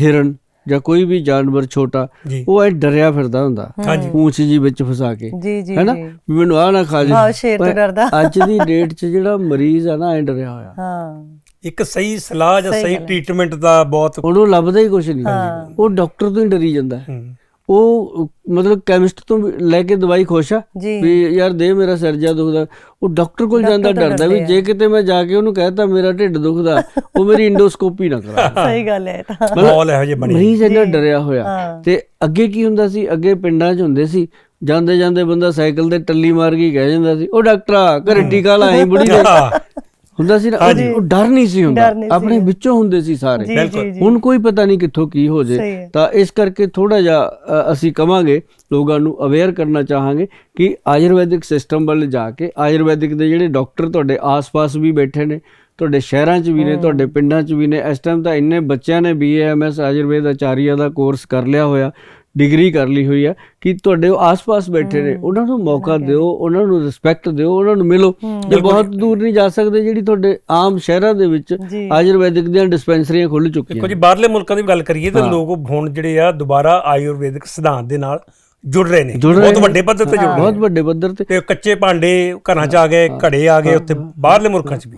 ਹਿਰਨ ਜਾਂ ਕੋਈ ਵੀ ਜਾਨਵਰ ਛੋਟਾ ਉਹ ਐ ਡਰਿਆ ਫਿਰਦਾ ਹੁੰਦਾ ਪੂੰਛ ਜੀ ਵਿੱਚ ਫਸਾ ਕੇ। ਹੈਨਾ? ਵੀ ਮੈਨੂੰ ਆ ਨਾ ਖਾ ਹਾਂ ਜੇ ਸ਼ੇਰ ਤੋਂ ਡਰਦਾ। ਅੱਜ ਦੀ ਡੇਟ 'ਚ ਜਿਹੜਾ ਮਰੀਜ਼ ਆ ਨਾ ਐ ਡਰਿਆ ਹੋਇਆ। ਹਾਂ। ਇੱਕ ਸਹੀ ਸਲਾਹ ਜਾਂ ਸਹੀ ਹੈ। ਟ੍ਰੀਟਮੈਂਟ ਦਾ ਬਹੁਤ ਉਹਨੂੰ ਲੱਭਦਾ ਹੀ ਕੁਝ ਨਹੀਂ। ਹਾਂ। ਉਹ ਡਾਕਟਰ ਤੋਂ ਹੀ ਡਰੀ ਜਾਂਦਾ। ਹੈ। ਉਹ ਮਤਲਬ ਕੈਮਿਸਟ ਤੋਂ ਲੈ ਕੇ ਦਵਾਈ ਖੁਸ਼ ਆ ਵੀ ਯਾਰ ਦੇ ਮੇਰਾ ਸਿਰ ਜਾ ਦੁਖਦਾ। ਉਹ ਡਾਕਟਰ ਕੋਲ ਜਾਂਦਾ ਡਰਦਾ ਵੀ ਜੇ ਕਿਤੇ ਮੈਂ ਜਾ ਕੇ ਉਹਨੂੰ ਕਹਿਤਾ ਮੇਰਾ ਢਿੱਡ ਦੁਖਦਾ <laughs> ਉਹ ਮੇਰੀ ਇੰਡੋਸਕੋਪੀ ਨਾ ਕਰਾ। <laughs> ਸਹੀ ਗੱਲ ਹੈ ਤਾਂ। ਮਾਹੌਲ ਇਹੋ ਜਿਹੇ ਬਣੇ। ਮਰੀਜ਼ ਇੰਨਾ ਡਰਿਆ ਹੋਇਆ। ਤੇ ਅੱਗੇ ਕੀ ਹੁੰਦਾ ਸੀ? ਅੱਗੇ ਪਿੰਡਾਂ 'ਚ ਹੁੰਦੇ ਸੀ। ਜਾਂਦੇ ਜਾਂਦੇ ਬੰਦਾ ਸਾਈਕਲ ਤੇ ਟੱਲੀ ਮਾਰ ਕੇ ਹੀ ਕਹਿ ਜਾਂਦਾ ਸੀ ਉਹ ਡਾਕਟਰਾ ਘਰੇ ਟੀਕਾ ਲਾਈ ਬੁੜੀ ਦੇ <laughs> ਹੁੰਦਾ ਸੀ ਨਾ ਉਹ- ਉਹ ਡਰ ਨਹੀਂ ਸੀ ਹੁੰਦਾ। ਡਰ ਨਹੀਂ ਸੀ। ਆਪਣੇ ਵਿੱਚੋਂ ਹੁੰਦੇ ਸੀ ਸਾਰੇ। ਜੀ ਬਿਲਕੁਲ। ਜੀ ਜੀ। ਹੁਣ ਕੋਈ ਪਤਾ ਨਹੀਂ ਕਿੱਥੋਂ ਕੀ ਹੋ ਜੇ। ਸਹੀ ਹੈ। ਤਾਂ ਇਸ ਕਰਕੇ ਥੋੜਾ ਜਿਹਾ ਅ, ਅਸੀਂ ਕਵਾਂਗੇ ਲੋਕਾਂ ਨੂੰ ਅਵੇਅਰ ਕਰਨਾ ਚਾਹਾਂਗੇ ਕਿ ਆਯੁਰਵੈਦਿਕ ਸਿਸਟਮ ਵੱਲ ਜਾ ਕੇ ਆਯੁਰਵੈਦਿਕ ਦੇ ਜਿਹੜੇ ਡਾਕਟਰ ਤੁਹਾਡੇ ਆਸ-ਪਾਸ ਵੀ ਬੈਠੇ ਨੇ ਤੁਹਾਡੇ ਸ਼ਹਿਰਾਂ 'ਚ ਵੀ ਨੇ ਤੁਹਾਡੇ ਪਿੰਡਾਂ 'ਚ ਵੀ ਨੇ ਇਸ ਟਾਈਮ ਤਾਂ ਇੰਨੇ ਬੱਚਿਆਂ ਨੇ ਬੀਏਐਮਐਸ ਆਯੁਰਵੇਦ ਆਚਾਰੀਆ ਦਾ ਕੋਰਸ ਕਰ ਲਿਆ ਹੋਇਆ। ਡਿਗਰੀ ਕਰ ਲਈ ਹੋਈ ਆ ਕਿ ਤੁਹਾਡੇ ਆਸ-ਪਾਸ ਬੈਠੇ ਨੇ ਉਹਨਾਂ ਨੂੰ ਮੌਕਾ ਦਿਓ ਉਹਨਾਂ ਨੂੰ ਰਿਸਪੈਕਟ ਦਿਓ ਉਹਨਾਂ ਨੂੰ ਮਿਲੋ। ਜੇ ਬਹੁਤ ਦੂਰ ਨਹੀਂ ਜਾ ਸਕਦੇ ਜਿਹੜੀ ਤੁਹਾਡੇ ਆਮ ਸ਼ਹਿਰਾਂ ਦੇ ਵਿੱਚ ਆਯੁਰਵੈਦਿਕ ਦੀਆਂ ਡਿਸਪੈਂਸਰੀਆਂ ਖੁੱਲ ਚੁੱਕੀਆਂ ਦੇਖੋ ਜੀ ਬਾਹਰਲੇ ਮੁਲਕਾਂ ਦੀ ਵੀ ਗੱਲ ਕਰੀਏ ਤਾਂ ਲੋਕ ਹੁਣ ਜਿਹੜੇ ਆ ਦੁਬਾਰਾ ਆਯੁਰਵੈਦਿਕ ਸਿਧਾਂਤ ਦੇ ਨਾਲ ਜੁੜ ਰਹੇ ਨੇ। ਬਹੁਤ। ਵੱਡੇ ਪੱਧਰ ਤੇ ਜੁੜ ਰਹੇ ਬਹੁਤ ਵੱਡੇ ਪੱਧਰ ਤੇ। ਤੇ ਕੱਚੇ ਭਾਂਡੇ ਘਰਾਂ 'ਚ ਆ ਗਏ ਘੜੇ ਆ ਗਏ ਉੱਥੇ ਬਾਹਰਲੇ ਮੁਲਕਾਂ 'ਚ ਵੀ।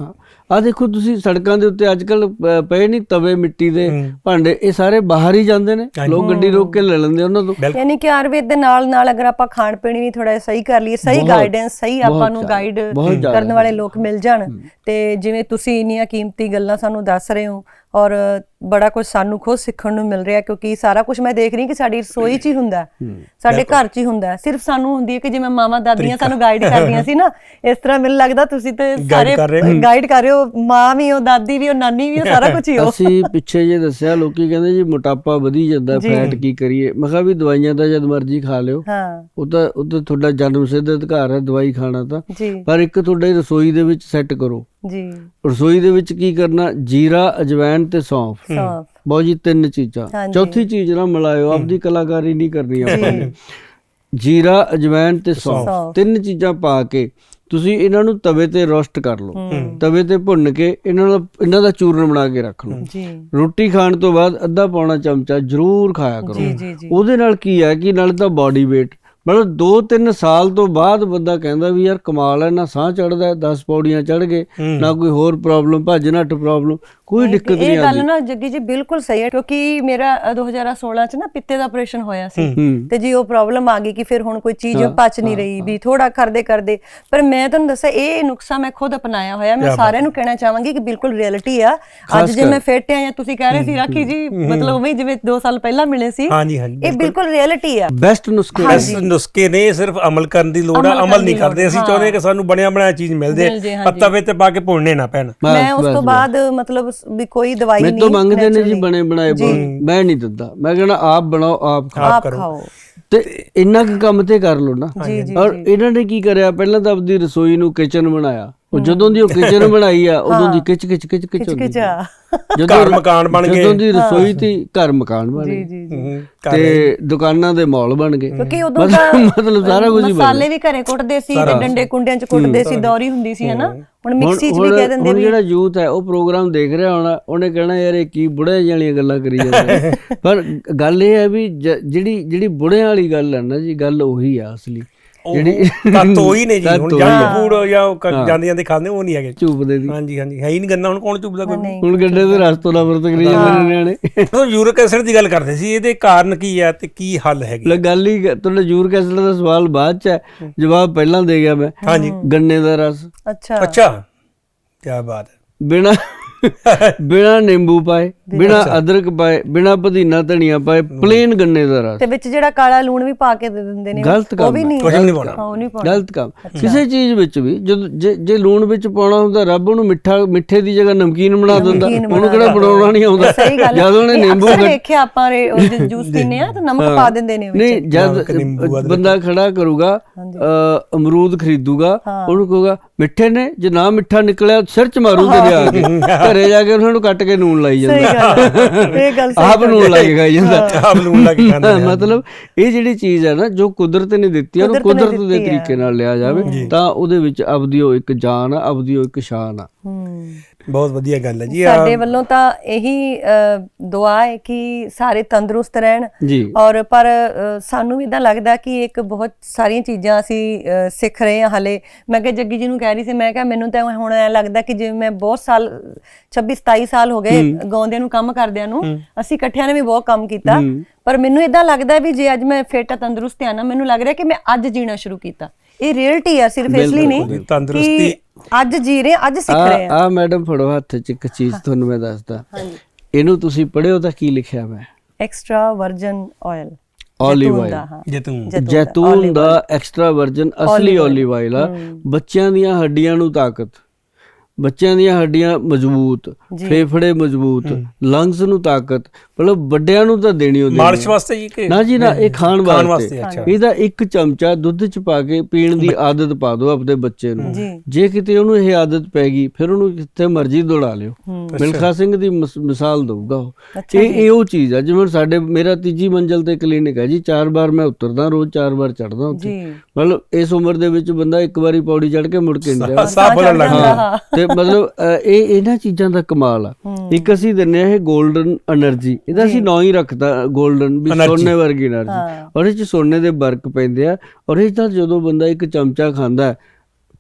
ਆ ਦੇਖੋ ਤੁਸੀਂ ਸੜਕਾਂ ਦੇ ਉੱਤੇ ਅੱਜ ਕੱਲ ਪਏ ਨਹੀਂ ਤਵੇ ਮਿੱਟੀ ਦੇ। ਭਾਂਡੇ ਇਹ ਸਾਰੇ ਬਾਹਰ ਹੀ ਜਾਂਦੇ ਨੇ। ਲੋਕ ਗੱਡੀ ਰੋਕ ਕੇ ਲੈ ਲੈਂਦੇ ਉਹਨਾਂ ਤੋਂ ਯਾਨੀ ਕਿ ਆਯੁਰਵੇਦ ਦੇ ਨਾਲ ਨਾਲ ਅਗਰ ਆਪਾਂ ਖਾਣ ਪੀਣ ਵੀ ਥੋੜਾ ਸਹੀ ਕਰ ਲਈਏ ਸਹੀ ਗਾਈਡੈਂਸ ਸਹੀ ਆਪਾਂ ਨੂੰ ਗਾਈਡ। ਕਰਨ ਵਾਲੇ ਲੋਕ ਮਿਲ ਜਾਣ ਤੇ ਜਿਵੇਂ ਤੁਸੀਂ ਇੰਨੀਆਂ ਕੀਮਤੀ ਗੱਲਾਂ ਸਾਨੂੰ ਦੱਸ ਰਹੇ ਹੋ ਔਰ ਬੜਾ ਕੁਝ ਸਾਨੂੰ ਖੁਦ ਸਿੱਖਣ ਨੂੰ ਮਿਲ ਰਿਹਾ ਕਿਉਂਕਿ ਸਾਰਾ ਕੁਝ ਮੈਂ ਦੇਖ ਰਹੀ ਕਿ ਸਾਡੀ ਰਸੋਈ 'ਚ ਹੀ ਹੁੰਦਾ। ਸਾਡੇ ਘਰ 'ਚ ਹੀ ਹੁੰਦਾ। ਸਿਰਫ ਸਾਨੂੰ ਹੁੰਦੀ ਹੈ ਕਿ ਜਿਵੇਂ ਮਾਮਾ ਦਾਦੀਆਂ ਸਾਨੂੰ ਗਾਈਡ ਕਰਦੀਆਂ ਸੀ ਨਾ ਇਸ ਤਰ੍ਹਾਂ ਮੈਨੂੰ ਲੱਗਦਾ ਤੁਸੀਂ ਤੇ ਸਾਰੇ। ਗਾਈਡ ਕਰ ਰਹੇ ਹੋ। ਮਾਂ ਵੀ ਹੋ ਦਾਦੀ ਵੀ ਹੋ ਨਾਨੀ ਵੀ ਹੋ ਸਾਰਾ ਕੁਝ ਹੀ ਹੋ। ਅਸੀਂ ਪਿੱਛੇ ਜੇ ਦੱਸਿਆ ਲੋਕੀ ਕਹਿੰਦੇ ਜੀ ਮੋਟਾਪਾ ਵਧੀ ਜਾਂਦਾ ਫੈਟ ਕੀ ਕਰੀਏ? ਮੈਂ ਕਿਹਾ ਵੀ ਦਵਾਈਆਂ ਤਾਂ ਜਦ ਮਰਜ਼ੀ ਖਾ ਲਿਓ। ਹਾਂ। ਉਹ ਤਾਂ ਉਹ ਤਾਂ ਤੁਹਾਡਾ ਜਨਮ ਸਿੱਧ ਅਧਿਕਾਰ ਹੈ ਦਵਾਈ ਖਾਣਾ ਤਾਂ। ਪਰ ਇੱਕ ਤੁਹਾਡੇ ਰਸੋਈ ਦੇ ਵਿੱਚ ਸੈੱਟ ਕਰੋ। ਜੀ। ਰਸੋਈ ਦੇ ਵਿੱਚ ਕੀ ਕਰਨਾ? ਜੀਰਾ ਅਜਵਾਇਣ ਤੇ ਸੌਂਫ। ਸਾਫ਼। ਬਹੁਤ ਜੀ ਤਿੰਨ ਚੀਜ਼ਾਂ। ਚੌਥੀ ਚੀਜ਼ ਨਾ ਮਿਲਾਇਓ ਆਪਦੀ ਕਲਾਕਾਰੀ ਨਹੀਂ ਕਰਨੀ ਆਪਾਂ ਨੇ। ਜੀਰਾ ਅਜਵਾਇਣ ਤੇ ਸੌਂਫ। ਤਿੰਨ ਚੀਜ਼ਾਂ ਪਾ ਕੇ ਤੁਸੀਂ ਇਹਨਾਂ ਨੂੰ ਤਵੇ ਤੇ ਰੋਸਟ ਕਰ ਲਓ। ਤਵੇ ਤੇ ਭੁੰਨ ਕੇ ਇਹਨਾਂ ਦਾ ਇਹਨਾਂ ਦਾ ਚੂਰਨ ਬਣਾ ਕੇ ਰੱਖ ਲਓ। ਜੀ। ਰੋਟੀ ਖਾਣ ਤੋਂ ਬਾਅਦ ਅੱਧਾ ਪੌਣਾ ਚਮਚਾ ਜ਼ਰੂਰ ਖਾਇਆ ਕਰੋ। ਜੀ ਜੀ ਜੀ। ਉਹਦੇ ਨਾਲ ਕੀ ਹੈ ਕਿ ਨਾਲ ਤਾਂ ਬਾਡੀ weight ਮਤਲਬ 2-3 ਸਾਲ ਤੋਂ ਬਾਅਦ ਬੰਦਾ ਕਹਿੰਦਾ ਵੀ ਯਾਰ ਕਮਾਲ ਹੈ ਨਾ ਸਾਹ ਚੜਦਾ 10 ਪੌੜੀਆਂ ਚੜ ਗਏ ਨਾ ਕੋਈ ਹੋਰ ਪ੍ਰੋਬਲਮ ਭੱਜ ਨੱਠ ਪ੍ਰੋਬਲਮ ਕੋਈ ਦਿੱਕਤ ਨਹੀਂ ਇਹ ਆਉਂਦੀ। ਗੱਲ ਨਾ ਜੱਗੀ ਜੀ ਬਿਲਕੁਲ ਸਹੀ ਹੈ ਕਿਉਂਕਿ ਮੇਰਾ ਅ, 2016 ਚ ਨਾ ਪਿੱਤੇ ਦਾ ਆਪਰੇਸ਼ਨ ਹੋਇਆ ਸੀ। ਤੇ ਜੀ ਉਹ ਪ੍ਰੋਬਲਮ ਆ ਗਈ ਕਿ ਫਿਰ ਹੁਣ ਕੋਈ ਚੀਜ਼ ਪਚ ਨਹੀਂ ਰਹੀ ਵੀ ਥੋੜਾ ਕਰਦੇ ਕਰਦੇ। ਪਰ ਮੈਂ ਤੁਹਾਨੂੰ ਦੱਸਿਆ ਇਹ ਨੁਕਸਾ ਮੈਂ ਖੁਦ ਅਪਣਾਇਆ ਹੋਇਆ। ਮੈਂ ਸਾਰਿਆਂ ਨੂੰ ਕਹਿਣਾ ਚਾਹਾਂਗੀ ਕਿ ਬਿਲਕੁਲ ਰਿਐਲਿਟੀ ਆ। ਅੱਜ ਜੇ ਮੈਂ ਫਿੱਟ ਆ ਜਾਂ ਤੁਸੀਂ ਕਹਿ ਰਹੇ ਸੀ ਰਾਖੀ ਜੀ ਮਤਲਬ ਉਵੇਂ ਜਿਵੇਂ 2 ਸਾਲ ਪਹਿਲਾਂ ਮਿਲੇ ਸੀ ਹਾਂਜੀ ਹਾਂਜੀ ਇਹ ਬਿਲਕੁਲ। ਰਿਐਲਿਟੀ ਆ। ਬੈਸਟ ਨੁਸਖੇ ਬਸ ਨੁਸਖੇ ਨੇ ਸਿਰਫ ਅਮਲ ਕਰਨ ਦੀ ਲੋੜ ਕਰਨ ਅਮਲ ਨਹੀਂ ਕਰਦੇ ਅਸੀਂ ਚਾਹੁੰਦੇ ਕਿ ਸਾਨੂੰ ਬਣਿਆ ਬਣਾਇਆ ਚੀਜ਼ ਮਿਲ ਜੇ, ਜੇ ਹਾਂਜੀ। ਤਵੇ ਤੇ ਪਾ ਕੇ ਭੁੰਨਣੇ ਨਾ ਪੈਣ ਮੈਂ ਉਸ ਤੋਂ ਬਾਅਦ ਮਤਲਬ ਵੀ ਕੋਈ ਦਵਾਈ ਨਹੀਂ ਤੋਂ ਮੰਗਦੇ ਨੇ ਜੀ। ਬਣੇ ਬਣਾਏ ਮੈਂ ਨਹੀਂ ਦਿੰਦਾ। ਮੈਂ ਕਹਿੰਦਾ ਆਪ ਬਣਾਓ ਆਪ ਖਾਓ। ਆਪ ਖਾਓ। ਤੇ ਇੰਨਾ ਕੁ ਕੰਮ ਤੇ ਕਰ ਲਓ ਨਾ। ਜੀ ਜੀ ਔਰ ਇਹਨਾਂ ਨੇ ਕੀ ਕਰਿਆ? ਪਹਿਲਾਂ ਤਾਂ ਆਪਦੀ ਰਸੋਈ ਨੂੰ ਕਿਚਨ ਬਣਾਇਆ। ਉਹ ਜਦੋਂ ਦੀ ਉਹ ਕਿਚਨ ਬਣਾਈ ਆ ਉਦੋਂ ਦੀ ਕਿਚ ਕਿਚ ਕਿਚ ਕਿਚ ਹੁੰਦੀ। ਕਿਚਾ ਘਰ ਮਕਾਨ ਬਣ ਗਏ। ਜਦੋਂ ਦੀ ਰਸੋਈ ਤੇ ਘਰ ਮਕਾਨ ਬਣ ਗਏ। ਜੀ ਜੀ। ਤੇ ਦੁਕਾਨਾਂ ਦੇ ਮਾਲ ਬਣ ਗਏ। ਕਿਉਂਕਿ ਉਦੋਂ ਮਤਲਬ- ਤਾਂ ਮਤਲਬ ਸਾਰਾ ਕੁਝ ਹੀ ਬਣ ਮਸਾਲੇ ਵੀ ਘਰੇ ਕੁੱਟਦੇ ਸੀ ਤੇ ਡੰਡੇ ਕੁੰਡਿਆਂ 'ਚ ਕੁੱਟਦੇ ਸੀ ਦੌਰੀ ਹੁੰਦੀ ਸੀ ਹਨਾ? ਹੁਣ ਮਿਕਸੀ 'ਚ ਵੀ ਕਹਿ ਦਿੰਦੇ ਹੁਣ ਵੀ ਜਿਹੜਾ ਯੂਥ ਹੈ ਉਹ ਪ੍ਰੋਗਰਾਮ ਦੇਖ ਰਿਹਾ ਹੋਣਾ ਉਹਨੇ ਕਹਿਣਾ ਯਾਰ ਇਹ ਕੀ ਬੁੜੇ ਵਾਲੀਆਂ ਗੱਲਾਂ ਕਰੀ ਜਾਂਦੇ <laughs> ਪਰ ਗੱਲ ਇਹ ਹੈ ਵੀ ਜਿਹੜੀ ਜਿਹੜੀ ਬੁੜਿਆਂ ਵਾਲੀ ਗੱਲ ਹੈ ਨਾ ਜੀ ਗੱਲ ਉਹੀ ਆ ਅਸਲੀ। ਜਿਹੜੀ ਤੱਤ ਉਹੀ ਨੇ ਜੀ ਹੁਣ ਜੰਕ। ਫੂਡ ਜਾਂ ਜਾਂਦੇ ਜਾਂਦੇ ਖਾਂਦੇ ਉਹ ਨਹੀਂ ਹੈਗੇ। ਚੂਪਦੇ ਦੀ ਹਾਂਜੀ ਹਾਂਜੀ ਹੈ ਹੀ ਨਹੀਂ ਗੰਨਾ ਹੁਣ ਕੌਣ ਚੁੱਪਦਾ ਕੋਈ? ਹੁਣ ਗੱਡੇ ਦੇ ਰਸਤੋਂ ਨਾ ਵਰਤ ਕਰੀ ਜਾਂਦੇ ਨੇ ਨਿਆਣੇ ਉਹ ਯੂਰਿਕ ਐਸਿਡ ਦੀ ਗੱਲ ਕਰਦੇ ਸੀ ਇਹਦੇ ਕਾਰਨ ਕੀ ਹੈ ਤੇ ਕੀ ਹੱਲ ਹੈਗੇ? ਲੈ ਗੱਲ ਹੀ ਤੁਹਾਡਾ ਯੂਰਿਕ ਐਸਿਡ ਦਾ ਸਵਾਲ ਬਾਅਦ ਚ ਹੈ। ਜਵਾਬ ਪਹਿਲਾਂ ਦੇ ਗਿਆ ਮੈਂ। ਹਾਂਜੀ। ਗੰਨੇ ਦਾ ਰਸ। ਅੱਛਾ। ਅੱਛਾ। ਕੀ ਬਾਤ ਹੈ। ਬਿਨਾ <laughs> ਬਿਨਾ ਨਿੰਬੂ ਪਾਏ ਬਿਨਾ ਅਦਰਕ ਪਾਏ ਬਿਨਾ ਪੁਦੀਨਾ ਧਨੀਆ ਪਾਏ ਪਲੇਨ ਗੰਨੇ ਦਾ ਰਸ। ਤੇ ਵਿੱਚ ਜਿਹੜਾ ਕਾਲਾ ਲੂਣ ਵੀ ਪਾ ਕੇ ਦੇ ਦਿੰਦੇ ਨੇ ਗਲਤ ਉਹ ਵੀ। ਨਹੀਂ ਕੁਝ ਨਹੀਂ ਪਾਉਣਾ। ਹਾਂ ਉਹ ਨਹੀਂ ਪਾਉਣਾ। ਗਲਤ ਕੰਮ। ਕਿਸੇ ਚੀਜ਼ ਵਿੱਚ ਵੀ ਜਦੋਂ ਜੇ ਜੇ ਲੂਣ ਵਿੱਚ ਪਾਉਣਾ ਹੁੰਦਾ ਰੱਬ ਉਹਨੂੰ ਮਿੱਠਾ ਮਿੱਠੇ ਦੀ ਜਗ੍ਹਾ ਨਮਕੀਨ ਬਣਾ ਦਿੰਦਾ ਉਹਨੂੰ ਕਿਹੜਾ ਬਣਾਉਣਾ ਨਹੀਂ ਆਉਂਦਾ? ਸਹੀ ਗੱਲ ਹੈ। ਜਦ ਉਹਨੇ ਨਿੰਬੂ ਵੇਖਿਆ ਆਪਾਂ ਰੇ- ਉਹਦੇ ਜੂਸ ਪੀਨੇ ਆ ਤਾਂ ਨਮਕ ਪਾ ਦਿੰਦੇ ਨੇ ਵਿੱਚ। ਨਹੀਂ ਜਦ ਬੰਦਾ ਖੜਾ ਕਰੂਗਾ ਅ, ਅਮਰੂਦ ਖਰੀਦੂਗਾ ਉਹਨੂੰ ਕਹੂਗਾ ਮਿੱਠੇ ਨੇ ਜੇ ਨਾ ਮਿੱਠਾ ਨਿਕਲਿਆ ਸਿਰ ਚ ਮਾਰੂ ਤੇ ਲਿਆ ਕੇ। <laughs> ਘਰੇ ਜਾ ਕੇ ਉਹਨਾਂ ਨੂੰ ਕੱਟ ਕੇ ਨੂਨ ਲਾਈ ਸਹੀ ਜਾਂਦਾ ਗੱਲ ਹੈ। ਇਹ ਗੱਲ ਸਹੀ ਆਪ ਨੂਨ ਲਾ ਕੇ ਖਾਈ ਜਾਂਦਾ। ਆਪ ਨੂੰ ਲੱਗ ਖਾਂਦੇ ਨੇ। ਮਤਲਬ ਇਹ ਜਿਹੜੀ ਚੀਜ਼ ਹੈ ਨਾ ਜੋ ਕੁਦਰਤ ਨੇ ਦਿੱਤੀ ਹੈ ਉਹਨੂੰ ਕੁਦਰਤ ਦੇ। ਤਰੀਕੇ ਨਾਲ ਲਿਆ ਜਾਵੇ ਤਾਂ ਉਹਦੇ ਵਿੱਚ ਆਪਦੀ ਉਹ ਇੱਕ ਜਾਨ ਆ ਆਪਦੀ ਉਹ ਇੱਕ ਸ਼ਾਨ ਆ। ਹੂੰ। ਬਹੁਤ ਵਧੀਆ ਗੱਲ ਹੈ ਜੀ ਆ ਸਾਡੇ ਵੱਲੋਂ ਤਾਂ ਇਹੀ ਦੁਆ ਹੈ ਕਿ ਸਾਰੇ ਤੰਦਰੁਸਤ ਰਹਿਣ। ਔਰ ਪਰ ਸਾਨੂੰ ਵੀ ਇਦਾਂ ਲੱਗਦਾ ਕਿ ਇੱਕ ਬਹੁਤ ਸਾਰੀਆਂ ਚੀਜ਼ਾਂ ਅਸੀਂ ਸਿੱਖ ਰਹੇ ਹਾਂ ਹਲੇ। ਮੈਂ ਕਿਹਾ ਜੱਗੀ ਜੀ ਨੂੰ ਕਹਿ ਰਹੀ ਸੀ ਮੈਂ ਕਿਹਾ ਮੈਨੂੰ ਤਾਂ ਹੁਣ ਐ ਲੱਗਦਾ ਕਿ ਜਿਵੇਂ ਮੈਂ ਬਹੁਤ ਸਾਲ 26 27 ਸਾਲ ਹੋ ਗਏ ਗਾਉਂਦਿਆਂ ਨੂੰ ਕੰਮ ਕਰਦਿਆਂ ਨੂੰ। ਅਸੀਂ ਇਕੱਠਿਆਂ ਨੇ ਵੀ ਬਹੁਤ ਕੰਮ ਕੀਤਾ। ਪਰ ਮੈਨੂੰ ਇਦਾਂ ਲੱਗਦਾ ਵੀ ਜੇ ਅੱਜ ਮੈਂ ਫਿੱਟ ਤੰਦਰੁਸਤ ਹਾਂ ਨਾ ਮੈਨੂੰ ਲੱਗ ਰਿਹਾ ਕਿ ਮੈਂ ਅੱਜ ਜੀਣਾ ਸ਼ੁਰੂ ਕੀਤਾ। ਇਹ ਰਿਅਲਟੀ ਆ ਸਿਰਫ ਇਸ ਲਈ ਨਹੀਂ ਤੰਦਰੁਸਤੀ- ਅੱਜ ਜੀ ਰਹੇ ਅੱਜ ਸਿੱਖ ਰਹੇ ਆ। ਆ ਮੈਡਮ ਫੜੋ ਹੱਥ 'ਚ ਇੱਕ ਚੀਜ਼ ਤੁਹਾਨੂੰ ਮੈਂ ਦੱਸਦਾ। ਹਾਂਜੀ। ਇਹਨੂੰ ਤੁਸੀਂ ਪੜਿਓ ਤਾਂ ਕੀ ਲਿਖਿਆ ਮੈਂ? Extra virgin oil Olive oil। ਜੇ ਤੂੰ ਜੈਤੂਨ। ਦਾ ਐਕਸਟਰਾ ਵਰਜਨ ਅਸਲੀ 올ਿਵ ਆਇਲ ਆ। ਬੱਚਿਆਂ ਦੀਆਂ ਹੱਡੀਆਂ ਨੂੰ ਤਾਕਤ। ਬੱਚਿਆਂ ਦੀਆਂ ਹੱਡੀਆਂ ਮਜ਼ਬੂਤ ਫੇਫੜੇ ਮਜ਼ਬੂਤ ਲੰਗਸ ਨੂੰ ਤਾਕਤ ਮਤਲਬ ਵੱਡਿਆਂ ਨੂੰ ਤਾਂ ਦੇਣੀ ਹੁੰਦੀ ਮਾਲਿਸ਼ ਵਾਸਤੇ ਜੀ ਕਿ? ਨਾ ਜੀ ਨਾ ਇਹ ਖਾਣ ਵਾਸਤੇ। ਇਹਦਾ ਇੱਕ ਚਮਚਾ ਦੁੱਧ ਚ ਪਾ ਕੇ ਪੀਣ ਦੀ ਆਦਤ ਪਾ ਦਿਓ ਆਪਣੇ ਬੱਚੇ ਨੂੰ। ਜੀ। ਕਿਤੇ ਉਹਨੂੰ ਇਹ ਆਦਤ ਪੈ ਗਈ ਫਿਰ ਉਹਨੂੰ ਕਿੱਥੇ ਮਰਜ਼ੀ ਦੌੜਾ ਲਿਓ। ਮਿਲਖਾ ਸਿੰਘ ਦੀ ਮਿਸ- ਮਿਸਾਲ ਦਊਗਾ ਉਹ। ਇਹ ਇਹ ਉਹ ਚੀਜ਼ ਆ ਜਿਵੇਂ ਸਾਡੇ ਮੇਰਾ ਤੀਜੀ ਮੰਜ਼ਲ ਤੇ ਕਲੀਨਿਕ ਹੈ ਜੀ ਚਾਰ ਵਾਰ ਮੈਂ ਉਤਰਦਾ ਰੋਜ਼ ਚਾਰ ਵਾਰ ਚੜਦਾ ਉੱਥੇ। ਮਤਲਬ ਇਸ ਉਮਰ ਦੇ ਵਿੱਚ ਬੰਦਾ ਇੱਕ ਵਾਰੀ ਪੌੜੀ ਚੜ ਕੇ ਮੁੜ ਕੇ ਨਹੀਂ ਰਿਹਾ ਸਾਹ ਫੁੱਲਣ ਲੱਗ ਗਿਆ ਹਾਂ। ਤੇ ਮਤਲਬ ਇਹ ਇਹਨਾਂ ਚੀਜ਼ਾਂ ਦਾ ਕਮਾਲ ਆ। ਇੱਕ ਅਸੀਂ ਦਿੰਨੇ ਆ ਇਹ 골ਡਨ એનર્ਜੀ ਇਹਦਾ ਅਸੀਂ ਨਾਂ ਹੀ ਰੱਖਦਾ 골ਡਨ ਵੀ ਸੋਨੇ ਵਰਗੀ એનર્ਜੀ ਔਰ ਇਹ ਚ ਸੋਨੇ ਦੇ ਵਰਕ ਪੈਂਦੇ ਆ ਔਰ ਇਹ ਤਾਂ ਜਦੋਂ ਬੰਦਾ ਇੱਕ ਚਮਚਾ ਖਾਂਦਾ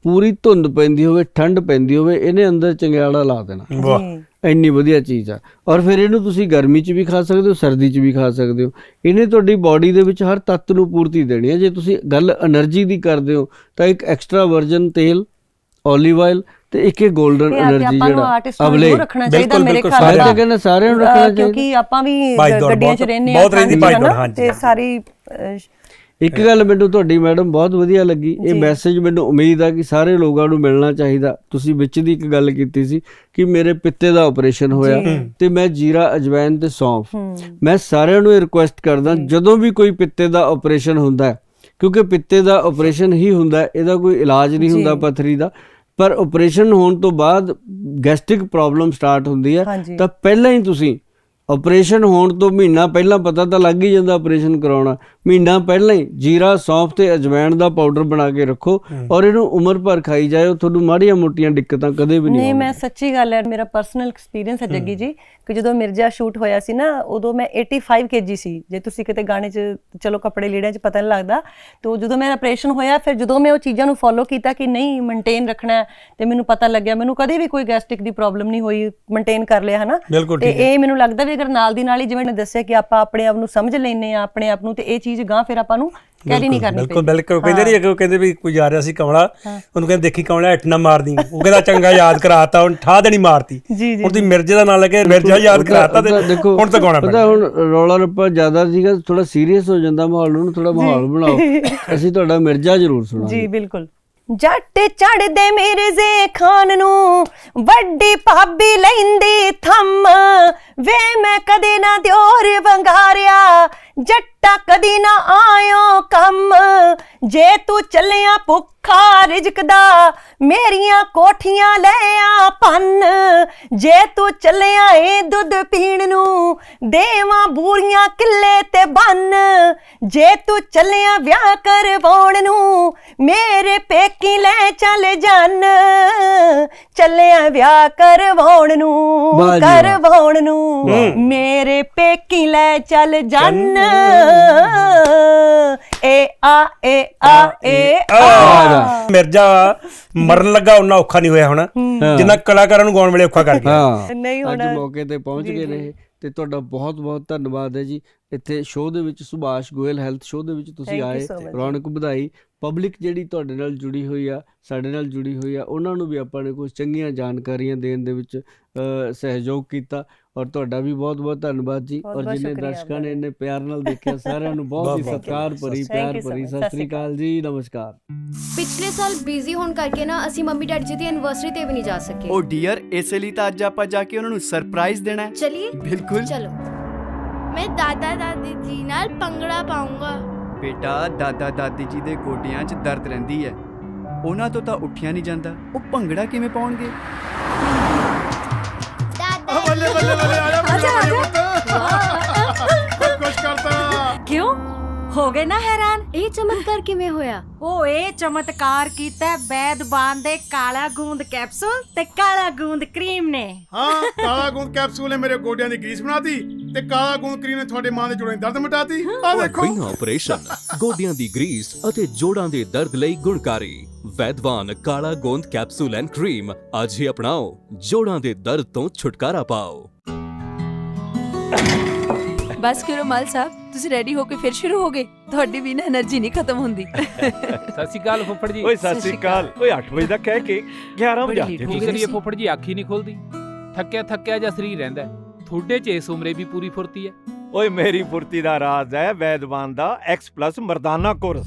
ਪੂਰੀ ਧੁੰਦ ਪੈਂਦੀ ਹੋਵੇ ਠੰਡ ਪੈਂਦੀ ਹੋਵੇ ਇਹਨੇ ਅੰਦਰ ਚੰਗਿਆੜਾ ਲਾ ਦੇਣਾ। ਵਾਹ। ਇੰਨੀ ਵਧੀਆ ਚੀਜ਼ ਆ। ਔਰ ਫਿਰ ਇਹਨੂੰ ਤੁਸੀਂ ਗਰਮੀ 'ਚ ਵੀ ਖਾ ਸਕਦੇ ਹੋ ਸਰਦੀ 'ਚ ਵੀ ਖਾ ਸਕਦੇ ਹੋ। ਇਹਨੇ ਤੁਹਾਡੀ ਬਾਡੀ ਦੇ ਵਿੱਚ ਹਰ ਤੱਤ ਨੂੰ ਪੂਰਤੀ ਦੇਣੀ ਹੈ ਜੇ ਤੁਸੀਂ ਗੱਲ એનર્ਜੀ ਦੀ ਕਰਦੇ ਹੋ ਤਾਂ ਇੱਕ ਐਕਸਟਰਾ ਵਰਜਨ ਤੇਲ 올ਿਵ ਆਇਲ ਤੇ ਇੱਕ ਇਹ 골ਡਨ એનર્ਜੀ ਜਿਹੜਾ ਅਵਲੇ। ਰੱਖਣਾ ਚਾਹੀਦਾ ਮੇਰੇ ਖਿਆਲ ਕਹਿੰਦੇ ਸਾਰਿਆਂ ਨੂੰ ਰੱਖਣਾ ਚਾਹੀਦਾ ਕਿਉਂਕਿ ਆਪਾਂ ਵੀ ਗੱਡੀਆਂ 'ਚ ਰਹਿੰਦੇ ਆ ਬਹੁਤ ਰਹਿੰਦੀ ਭਾਈ ਦੌੜ ਹਾਂਜੀ ਤੇ ਸਾਰੀ ਇੱਕ ਗੱਲ ਮੈਨੂੰ ਤੁਹਾਡੀ ਮੈਡਮ ਬਹੁਤ ਵਧੀਆ ਲੱਗੀ। ਇਹ ਮੈਸੇਜ ਮੈਨੂੰ ਉਮੀਦ ਆ ਕਿ ਸਾਰੇ ਲੋਕਾਂ ਨੂੰ ਮਿਲਣਾ ਚਾਹੀਦਾ। ਤੁਸੀਂ ਵਿੱਚ ਦੀ ਇੱਕ ਗੱਲ ਕੀਤੀ ਸੀ ਕਿ ਮੇਰੇ ਪਿੱਤੇ ਦਾ ਆਪਰੇਸ਼ਨ ਹੋਇਆ ਤੇ ਮੈਂ ਜੀਰਾ ਅਜਵਾਇਨ ਤੇ ਸੌਂਫ। ਮੈਂ ਸਾਰਿਆਂ ਨੂੰ ਇਹ ਰਿਕੁਐਸਟ ਕਰਦਾ ਜਦੋਂ ਵੀ ਕੋਈ ਪਿੱਤੇ ਦਾ ਆਪਰੇਸ਼ਨ ਹੁੰਦਾ ਹੈ ਕਿਉਂਕਿ ਪਿੱਤੇ ਦਾ ਆਪਰੇਸ਼ਨ ਹੀ ਹੁੰਦਾ ਇਹਦਾ ਕੋਈ ਇਲਾਜ ਨਹੀਂ ਹੁੰਦਾ ਪਥਰੀ ਦਾ। ਪਰ ਆਪਰੇਸ਼ਨ ਹੋਣ ਤੋਂ ਬਾਅਦ ਗੈਸਟ੍ਰਿਕ ਪ੍ਰੋਬਲਮ ਸਟਾਰਟ ਹੁੰਦੀ ਹੈ। ਤਾਂ ਪਹਿਲਾਂ ਹੀ ਤੁਸੀਂ ਆਪਰੇਸ਼ਨ ਹੋਣ ਤੋਂ ਮਹੀਨਾ ਪਹਿਲਾਂ ਪਤਾ ਤਾਂ ਲੱਗ ਹੀ ਜਾਂਦਾ ਆਪਰੇਸ਼ਨ ਕਰਾਉਣਾ। ਮਹੀਨਾ ਪਹਿਲਾਂ ਹੀ ਜੀਰਾ ਸੌਂਫ ਤੇ ਅਜਵਾਇਣ ਦਾ ਪਾਊਡਰ ਬਣਾ ਕੇ ਰੱਖੋ ਔਰ ਇਹਨੂੰ ਉਮਰ ਭਰ ਖਾਈ ਜਾਓ ਤੁਹਾਨੂੰ ਮਾੜੀਆਂ ਮੋਟੀਆਂ ਦਿੱਕਤਾਂ ਕਦੇ ਵੀ ਨਹੀਂ ਨਹੀਂ ਮੈਂ ਸੱਚੀ ਗੱਲ ਹੈ ਮੇਰਾ ਪਰਸਨਲ ਐਕਸਪੀਰੀਅੰਸ ਹੈ ਜੱਗੀ ਜੀ ਕਿ ਜਦੋਂ ਮਿਰਜ਼ਾ ਸ਼ੂਟ ਹੋਇਆ ਸੀ ਨਾ ਉਦੋਂ ਮੈਂ 85 kg ਸੀ। ਜੇ ਤੁਸੀਂ ਕਿਤੇ ਗਾਣੇ 'ਚ ਚਲੋ ਕੱਪੜੇ ਲੀੜਿਆਂ 'ਚ ਪਤਾ ਨਹੀਂ ਲੱਗਦਾ ਤੋਂ ਜਦੋਂ ਮੇਰਾ ਆਪਰੇਸ਼ਨ ਹੋਇਆ ਫਿਰ ਜਦੋਂ ਮੈਂ ਉਹ ਚੀਜ਼ਾਂ ਨੂੰ ਫੋਲੋ ਕੀਤਾ ਕਿ ਨਹੀਂ ਮੇਨਟੇਨ ਰੱਖਣਾ ਹੈ, ਤੇ ਮੈਨੂੰ ਪਤਾ ਲੱਗਿਆ ਮੈਨੂੰ ਕਦੇ ਵੀ ਕੋਈ ਗੈਸਟ੍ਰਿਕ ਦੀ ਪ੍ਰੋਬਲਮ ਨਹੀਂ ਹੋਈ ਮੇਨਟੇਨ ਕਰ ਲਿਆ ਹਨਾ? ਬਿਲਕੁਲ ਤੇ ਇਹ ਮੈਨੂੰ ਲੱਗਦਾ ਵੀ ਅਗਰ ਨਾਲ ਦੀ ਨਾਲ ਹੀ ਜਿਵੇਂ ਨੇ ਦੱਸਿਆ ਕਿ ਆਪਾਂ ਆਪਣੇ ਆਪ ਨੂੰ ਸਮਝ ਲੈਨੇ ਆ ਆਪਣੇ ਆਪ ਨੂੰ ਤੇ ਇਹ ਚੀਜ਼ ਗਾਂ ਫਿਰ ਆਪਾਂ ਨੂੰ ਕੈਰੀ ਨਹੀਂ ਕਰਨੀ ਬਿਲਕੁਲ ਬਿਲਕੁਲ। ਕਹਿੰਦੇ ਨਹੀਂ ਅੱਗੇ ਕਹਿੰਦੇ ਵੀ ਕੋਈ ਜਾ ਰਿਹਾ ਸੀ ਕਮਲਾ ਉਹਨੂੰ ਕਹਿੰਦੇ ਦੇਖੀ ਕਮਲਾ ਹੱਟ ਨਾ ਮਾਰਦੀ। ਉਹ ਕਹਿੰਦਾ ਚੰਗਾ ਯਾਦ ਕਰਾਤਾ ਹੁਣ ਠਾਹ ਦੇਣੀ ਮਾਰਤੀ। ਜੀ, ਜੀ, ਹੁਣ ਤੁਸੀਂ ਮਿਰਜ਼ੇ ਦਾ ਨਾਂ ਲੈ ਕੇ ਮਿਰਜ਼ਾ ਯਾਦ ਕਰਾਤਾ ਤੇ ਹੁਣ ਤਾਂ ਗਾਉਣਾ ਪਤਾ ਪੈਣਾ। ਹੁਣ ਰੌਲਾ ਰੱਪਾ ਜ਼ਿਆਦਾ ਸੀਗਾ ਥੋੜਾ ਸੀਰੀਅਸ ਹੋ ਜਾਂਦਾ ਮਾਹੌਲ ਨੂੰ ਥੋੜਾ ਮਾਹੌਲ ਬਣਾਓ। ਅਸੀਂ ਤੁਹਾਡਾ ਮਿਰਜ਼ਾ ਜ਼ਰੂਰ ਸੁਣਾਂਗੇ। ਜੀ ਬਿਲਕੁਲ। ਜੱਟ ਚੜਦੇ ਮਿਰਜ਼ੇ ਖਾਨ ਨੂੰ। ਵੱਡੀ ਭਾਬੀ ਲੈਂਦੀ ਥੰਮ। ਵੇ ਮੈਂ ਕਦੇ ਨਾ ਦਿਓਰ ਵੰਗਾਰਿਆ। ਜੱਟਾ ਕਦੀ ਨਾ ਆਇਓ ਕੰਮ। ਜੇ ਤੂੰ ਚੱਲਿਆ ਭੁੱਖਾ ਰਿਜਕ ਦਾ ਮੇਰੀਆਂ ਕੋਠੀਆਂ ਲੈ ਆ ਪੰਨ। ਜੇ ਤੂੰ ਚੱਲਿਆ ਏ ਦੁੱਧ ਪੀਣ ਨੂੰ ਦੇਵਾਂ ਬੂਰੀਆਂ ਕਿੱਲੇ ਤੇ ਬੰਨ। ਜੇ ਤੂੰ ਚੱਲਿਆ ਵਿਆਹ ਕਰਵਾਉਣ ਨੂੰ ਮੇਰੇ ਪੇਕੀ ਲੈ ਚੱਲ ਜਨ। ਚੱਲਿਆ ਵਿਆਹ ਕਰਵਾਉਣ ਨੂੰ ਵਾਹ ਜੀ ਵਾਹ। ਕਰਵਾਉਣ ਨੂੰ ਮੇਰੇ ਪੇਕੀ ਲੈ ਚੱਲ ਜਨ। ਏ ਆ ਏ ਆ ਏ ਆ। ਮਿਰਜ਼ਾ ਮਰਨ ਲੱਗਾ ਉਹਨਾਂ ਔਖਾ ਨਹੀਂ ਹੋਇਆ ਹੋਣਾ। ਜਿੰਨਾ ਕਲਾਕਾਰਾਂ ਨੂੰ ਗਾਉਣ ਵੇਲੇ ਔਖਾ ਕਰ ਗਿਆ। ਹਾਂ। ਨਹੀਂ ਅੱਜ ਹੁਣ। ਮੌਕੇ ਤੇ ਪਹੁੰਚ ਗਏ ਨੇ ਤੇ ਤੁਹਾਡਾ ਬਹੁਤ ਬਹੁਤ ਧੰਨਵਾਦ ਹੈ ਜੀ। ਇੱਥੇ ਸ਼ੋਅ ਦੇ ਵਿੱਚ ਸੁਭਾਸ਼ ਗੋਇਲ ਹੈਲਥ ਸ਼ੋਅ ਦੇ ਵਿੱਚ ਤੁਸੀਂ ਆਏ. ਰੌਣਕ ਵਧਾਈ। ਪਬਲਿਕ ਜਿਹੜੀ ਤੁਹਾਡੇ ਨਾਲ ਜੁੜੀ ਹੋਈ ਆ ਸਾਡੇ ਨਾਲ ਜੁੜੀ ਹੋਈ ਆ ਉਹਨਾਂ ਨੂੰ ਵੀ ਆਪਾਂ ਨੇ ਕੁਝ ਚੰਗੀਆਂ ਜਾਣਕਾਰੀਆਂ ਦੇਣ ਦੇ ਵਿੱਚ ਸਹਿਯੋਗ ਕੀਤਾ। ਔਰ ਤੁਹਾਡਾ ਵੀ ਬਹੁਤ ਬਹੁਤ ਧੰਨਵਾਦ ਜੀ। ਔਰ ਜਿੰਨੇ ਦਰਸ਼ਕਾਂ ਨੇ ਇੰਨੇ ਪਿਆਰ ਨਾਲ ਦੇਖਿਆ ਸਾਰਿਆਂ ਨੂੰ ਬਹੁਤ ਹੀ ਸਤਿਕਾਰ ਭਰੀ ਪਿਆਰ ਭਰੀ. ਸਤਿ ਸ੍ਰੀ ਅਕਾਲ। ਜੀ ਨਮਸਕਾਰ। ਪਿਛਲੇ ਸਾਲ ਬਿਜ਼ੀ ਹੋਣ ਕਰਕੇ ਨਾ ਅਸੀਂ ਮੰਮੀ ਡੈਡੀ ਜੀ ਦੀ ਐਨਵਰਸਰੀ ਤੇ ਵੀ ਨਹੀਂ ਜਾ ਸਕੇ। ਉਹ ਡੀਅਰ ਇਸੇ ਲਈ ਤਾਂ ਅੱਜ ਆਪਾਂ ਜਾ ਕੇ ਉਹਨਾਂ ਨੂੰ ਸਰਪ੍ਰਾਈਜ਼ ਦੇਣਾ ਹੈ। ਚਲਿਏ। ਬਿਲਕੁਲ। ਚਲੋ। ਮੈਂ ਦਾਦਾ ਦਾਦੀ ਜੀ ਨਾਲ ਪੰਗੜਾ ਪਾਉਂਗਾ ਬੇਟਾ ਦਾਦਾ ਦਾਦੀ ਜੀ ਦੇ ਗੋਡਿਆਂ 'ਚ ਦਰਦ ਰਹਿੰਦੀ ਹੈ। ਉਹਨਾਂ ਤੋਂ ਤਾਂ ਉੱਠਿਆ ਨਹੀਂ ਜਾਂਦਾ। ਉਹ ਭੰਗੜਾ ਕਿਵੇਂ ਪਾਉਣਗੇ? ਦਾਦਾ ਬੱਲੇ ਬੱਲੇ ਬੱਲੇ ਆ ਜਾ ਆਜਾ, ਬਹੁਤ ਕੁਛ ਕਰਤਾ। ਕਿਉਂ? ਹੋ ਗਏ ਨਾ ਹੈਰਾਨ? ਇਹ ਚਮਤਕਾਰ ਕਿਵੇਂ ਹੋਇਆ? ਉਹ ਇਹ ਚਮਤਕਾਰ ਕੀਤਾ ਵੈਦਬਾਨ ਦੇ ਕਾਲਾ ਗੂੰਦ ਕੈਪਸੂਲ ਤੇ ਕਾਲਾ ਗੂੰਦ ਕਰੀਮ ਨੇ। ਹਾਂ ਕਾਲਾ ਗੂੰਦ ਕੈਪਸੂਲ ਨੇ ਮੇਰੇ ਗੋਡਿਆਂ ਦੀ ਗਰੀਸ ਬਣਾਤੀ। ਤੇ ਕਾਲਾ ਗੁਣਕਰੀ ਨੇ ਤੁਹਾਡੇ ਮਾਂ ਦੇ ਜੋੜਾਂ ਦੀ ਦਰਦ ਮਿਟਾਤੀ? ਆ ਦੇਖੋ। ਬਿਨਾ ਆਪਰੇਸ਼ਨ ਗੋਡਿਆਂ ਦੀ ਗਰੀਸ ਅਤੇ ਜੋੜਾਂ ਦੇ ਦਰਦ ਲਈ ਗੁਣਕਾਰੀ। ਵੈਦਵਾਨ ਕਾਲਾ ਗੋਂਦ ਕੈਪਸੂਲ ਐਂਡ ਕਰੀਮ ਅੱਜ ਹੀ ਅਪਣਾਓ। ਜੋੜਾਂ ਦੇ ਦਰਦ ਤੋਂ ਛੁਟਕਾਰਾ ਪਾਓ। ਬਸ ਕਰੋ ਮਾਲ ਸਾਹਿਬ ਤੁਸੀਂ ਰੈਡੀ ਹੋ ਕੇ ਫਿਰ ਸ਼ੁਰੂ ਹੋ ਗਏ। ਤੁਹਾਡੀ ਵੀ ਨਾ એનર્ਜੀ ਨਹੀਂ ਖਤਮ ਹੁੰਦੀ। ਸਤਿ ਸ਼੍ਰੀ ਅਕਾਲ ਫੁੱਫੜ ਜੀ। ਓਏ ਸਤਿ ਸ਼੍ਰੀ ਅਕਾਲ। ਓਏ 8 ਵਜੇ ਤੱਕ ਕਹਿ ਕੇ 11 ਵਜੇ ਤੁਸੀਂ ਇਹ ਫੁੱਫੜ ਜੀ ਅੱਖ ਹੀ ਨਹੀਂ ਖੋਲਦੀ। ਥੱਕਿਆ ਥੱਕਿਆ ਜਿਹਾ ਸਰੀਰ ਰਹਿੰਦਾ ਤੁਹਾਡੇ ਚ ਇਸ ਉਮਰੇ ਵੀ ਪੂਰੀ ਫੁਰਤੀ ਹੈ? ਓਏ ਮੇਰੀ ਫੁਰਤੀ ਦਾ ਰਾਜ਼ ਹੈ ਵੈਦਵਾਨ ਦਾ X+ ਮਰਦਾਨਾ ਕੋਰਸ।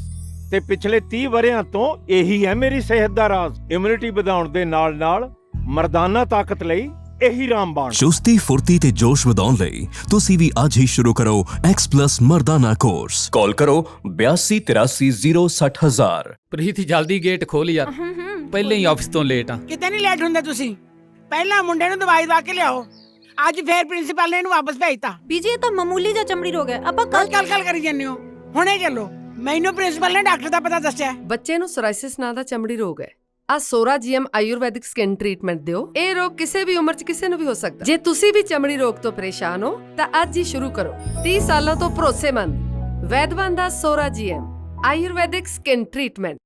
ਤੇ ਪਿਛਲੇ 30 ਵਰਿਆਂ ਤੋਂ ਇਹੀ ਹੈ ਮੇਰੀ ਸਿਹਤ ਦਾ ਰਾਜ਼। ਇਮਿਊਨਿਟੀ ਵਧਾਉਣ ਦੇ ਨਾਲ ਨਾਲ ਮਰਦਾਨਾ ਤਾਕਤ ਲਈ ਇਹੀ ਰਾਮਬਾਣ ਚੁਸਤੀ ਫੁਰਤੀ ਤੇ ਜੋਸ਼ ਵਧਾਉਣ ਲਈ ਤੁਸੀਂ ਵੀ ਅੱਜ ਹੀ ਸ਼ੁਰੂ ਕਰੋ X+ ਮਰਦਾਨਾ ਕੋਰਸ। ਕਾਲ ਕਰੋ 8283060000 ਪ੍ਰੀਤ ਜਲਦੀ ਗੇਟ ਖੋਲ ਯਾਰ। ਪਹਿਲਾਂ ਹੀ ਆਫਿਸ ਤੋਂ ਲੇਟ ਆ। ਕਿਤੇ ਨਹੀਂ ਲੇਟ ਹੁੰਦੇ ਤੁਸੀਂ। ਪਹਿਲਾਂ ਮੁੰਡੇ ਨੂੰ ਦਵਾਈ ਦਵਾ ਕੇ ਲਿਆਓ। ਅੱਜ ਫੇਰ ਪ੍ਰਿੰਸੀਪਲ ਨੇ ਇਹਨੂੰ ਵਾਪਸ ਭੇਜਤਾ। ਬੀਜੀ ਇਹ ਤਾਂ ਮਾਮੂਲੀ ਜਿਹਾ ਚਮੜੀ ਰੋਗ ਹੈ। ਆਪਾਂ ਕੱਲ ਕੱਲ ਕੱਲ ਕਰੀ ਜਾਂਦੇ ਹੋ। ਹੁਣੇ ਚੱਲੋ। ਮੈਨੂੰ ਪ੍ਰਿੰਸੀਪਲ ਨੇ ਡਾਕਟਰ ਦਾ ਪਤਾ ਦੱਸਿਆ ਬੱਚੇ ਨੂੰ ਸੋਰਾਇਸਿਸ ਨਾਂ ਦਾ ਚਮੜੀ ਰੋਗ ਹੈ। ਆ Psora GM Ayurvedic skin treatment ਦਿਓ। ਇਹ ਰੋਗ ਕਿਸੇ ਵੀ ਉਮਰ 'ਚ ਕਿਸੇ ਨੂੰ ਵੀ ਹੋ ਸਕਦਾ ਜੇ ਤੁਸੀਂ ਵੀ ਚਮੜੀ ਰੋਗ ਤੋਂ ਪਰੇਸ਼ਾਨ ਹੋ ਤਾਂ ਅੱਜ ਹੀ ਸ਼ੁਰੂ ਕਰੋ। 30 ਸਾਲਾਂ ਤੋਂ ਭਰੋਸੇਮੰਦ ਵੈਦਵਾਨ ਦਾ Psora GM Ayurvedic skin treatment.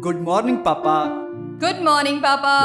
Good morning papa good morning papa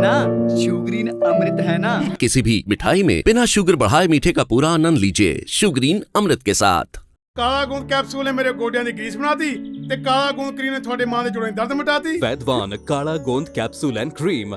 मीठा क्यों खाना शुगरीन अमृत है ना किसी भी मिठाई में बिना शुगर बढ़ाए मीठे का पूरा आनंद लीजिए शुगरीन अमृत के साथ ਕਾਲਾ ਗੂੰਦ ਕੈਪਸੂਲ ਨੇ ਮੇਰੇ ਗੋਡਿਆਂ ਦੀ ਗਰੀਸ ਬਣਾਤੀ ਤੇ ਕਾਲਾ ਗੂੰਦ ਕਰੀਮ ਨੇ ਤੁਹਾਡੇ ਮਾਂ ਦੇ ਜੋੜਾਂ ਦੀ ਦਰਦ ਮਿਟਾਤੀ ਵੈਦਵਾਨ ਕਾਲਾ ਗੋਂਦ ਕੈਪਸੂਲ ਐਂਡ ਕਰੀਮ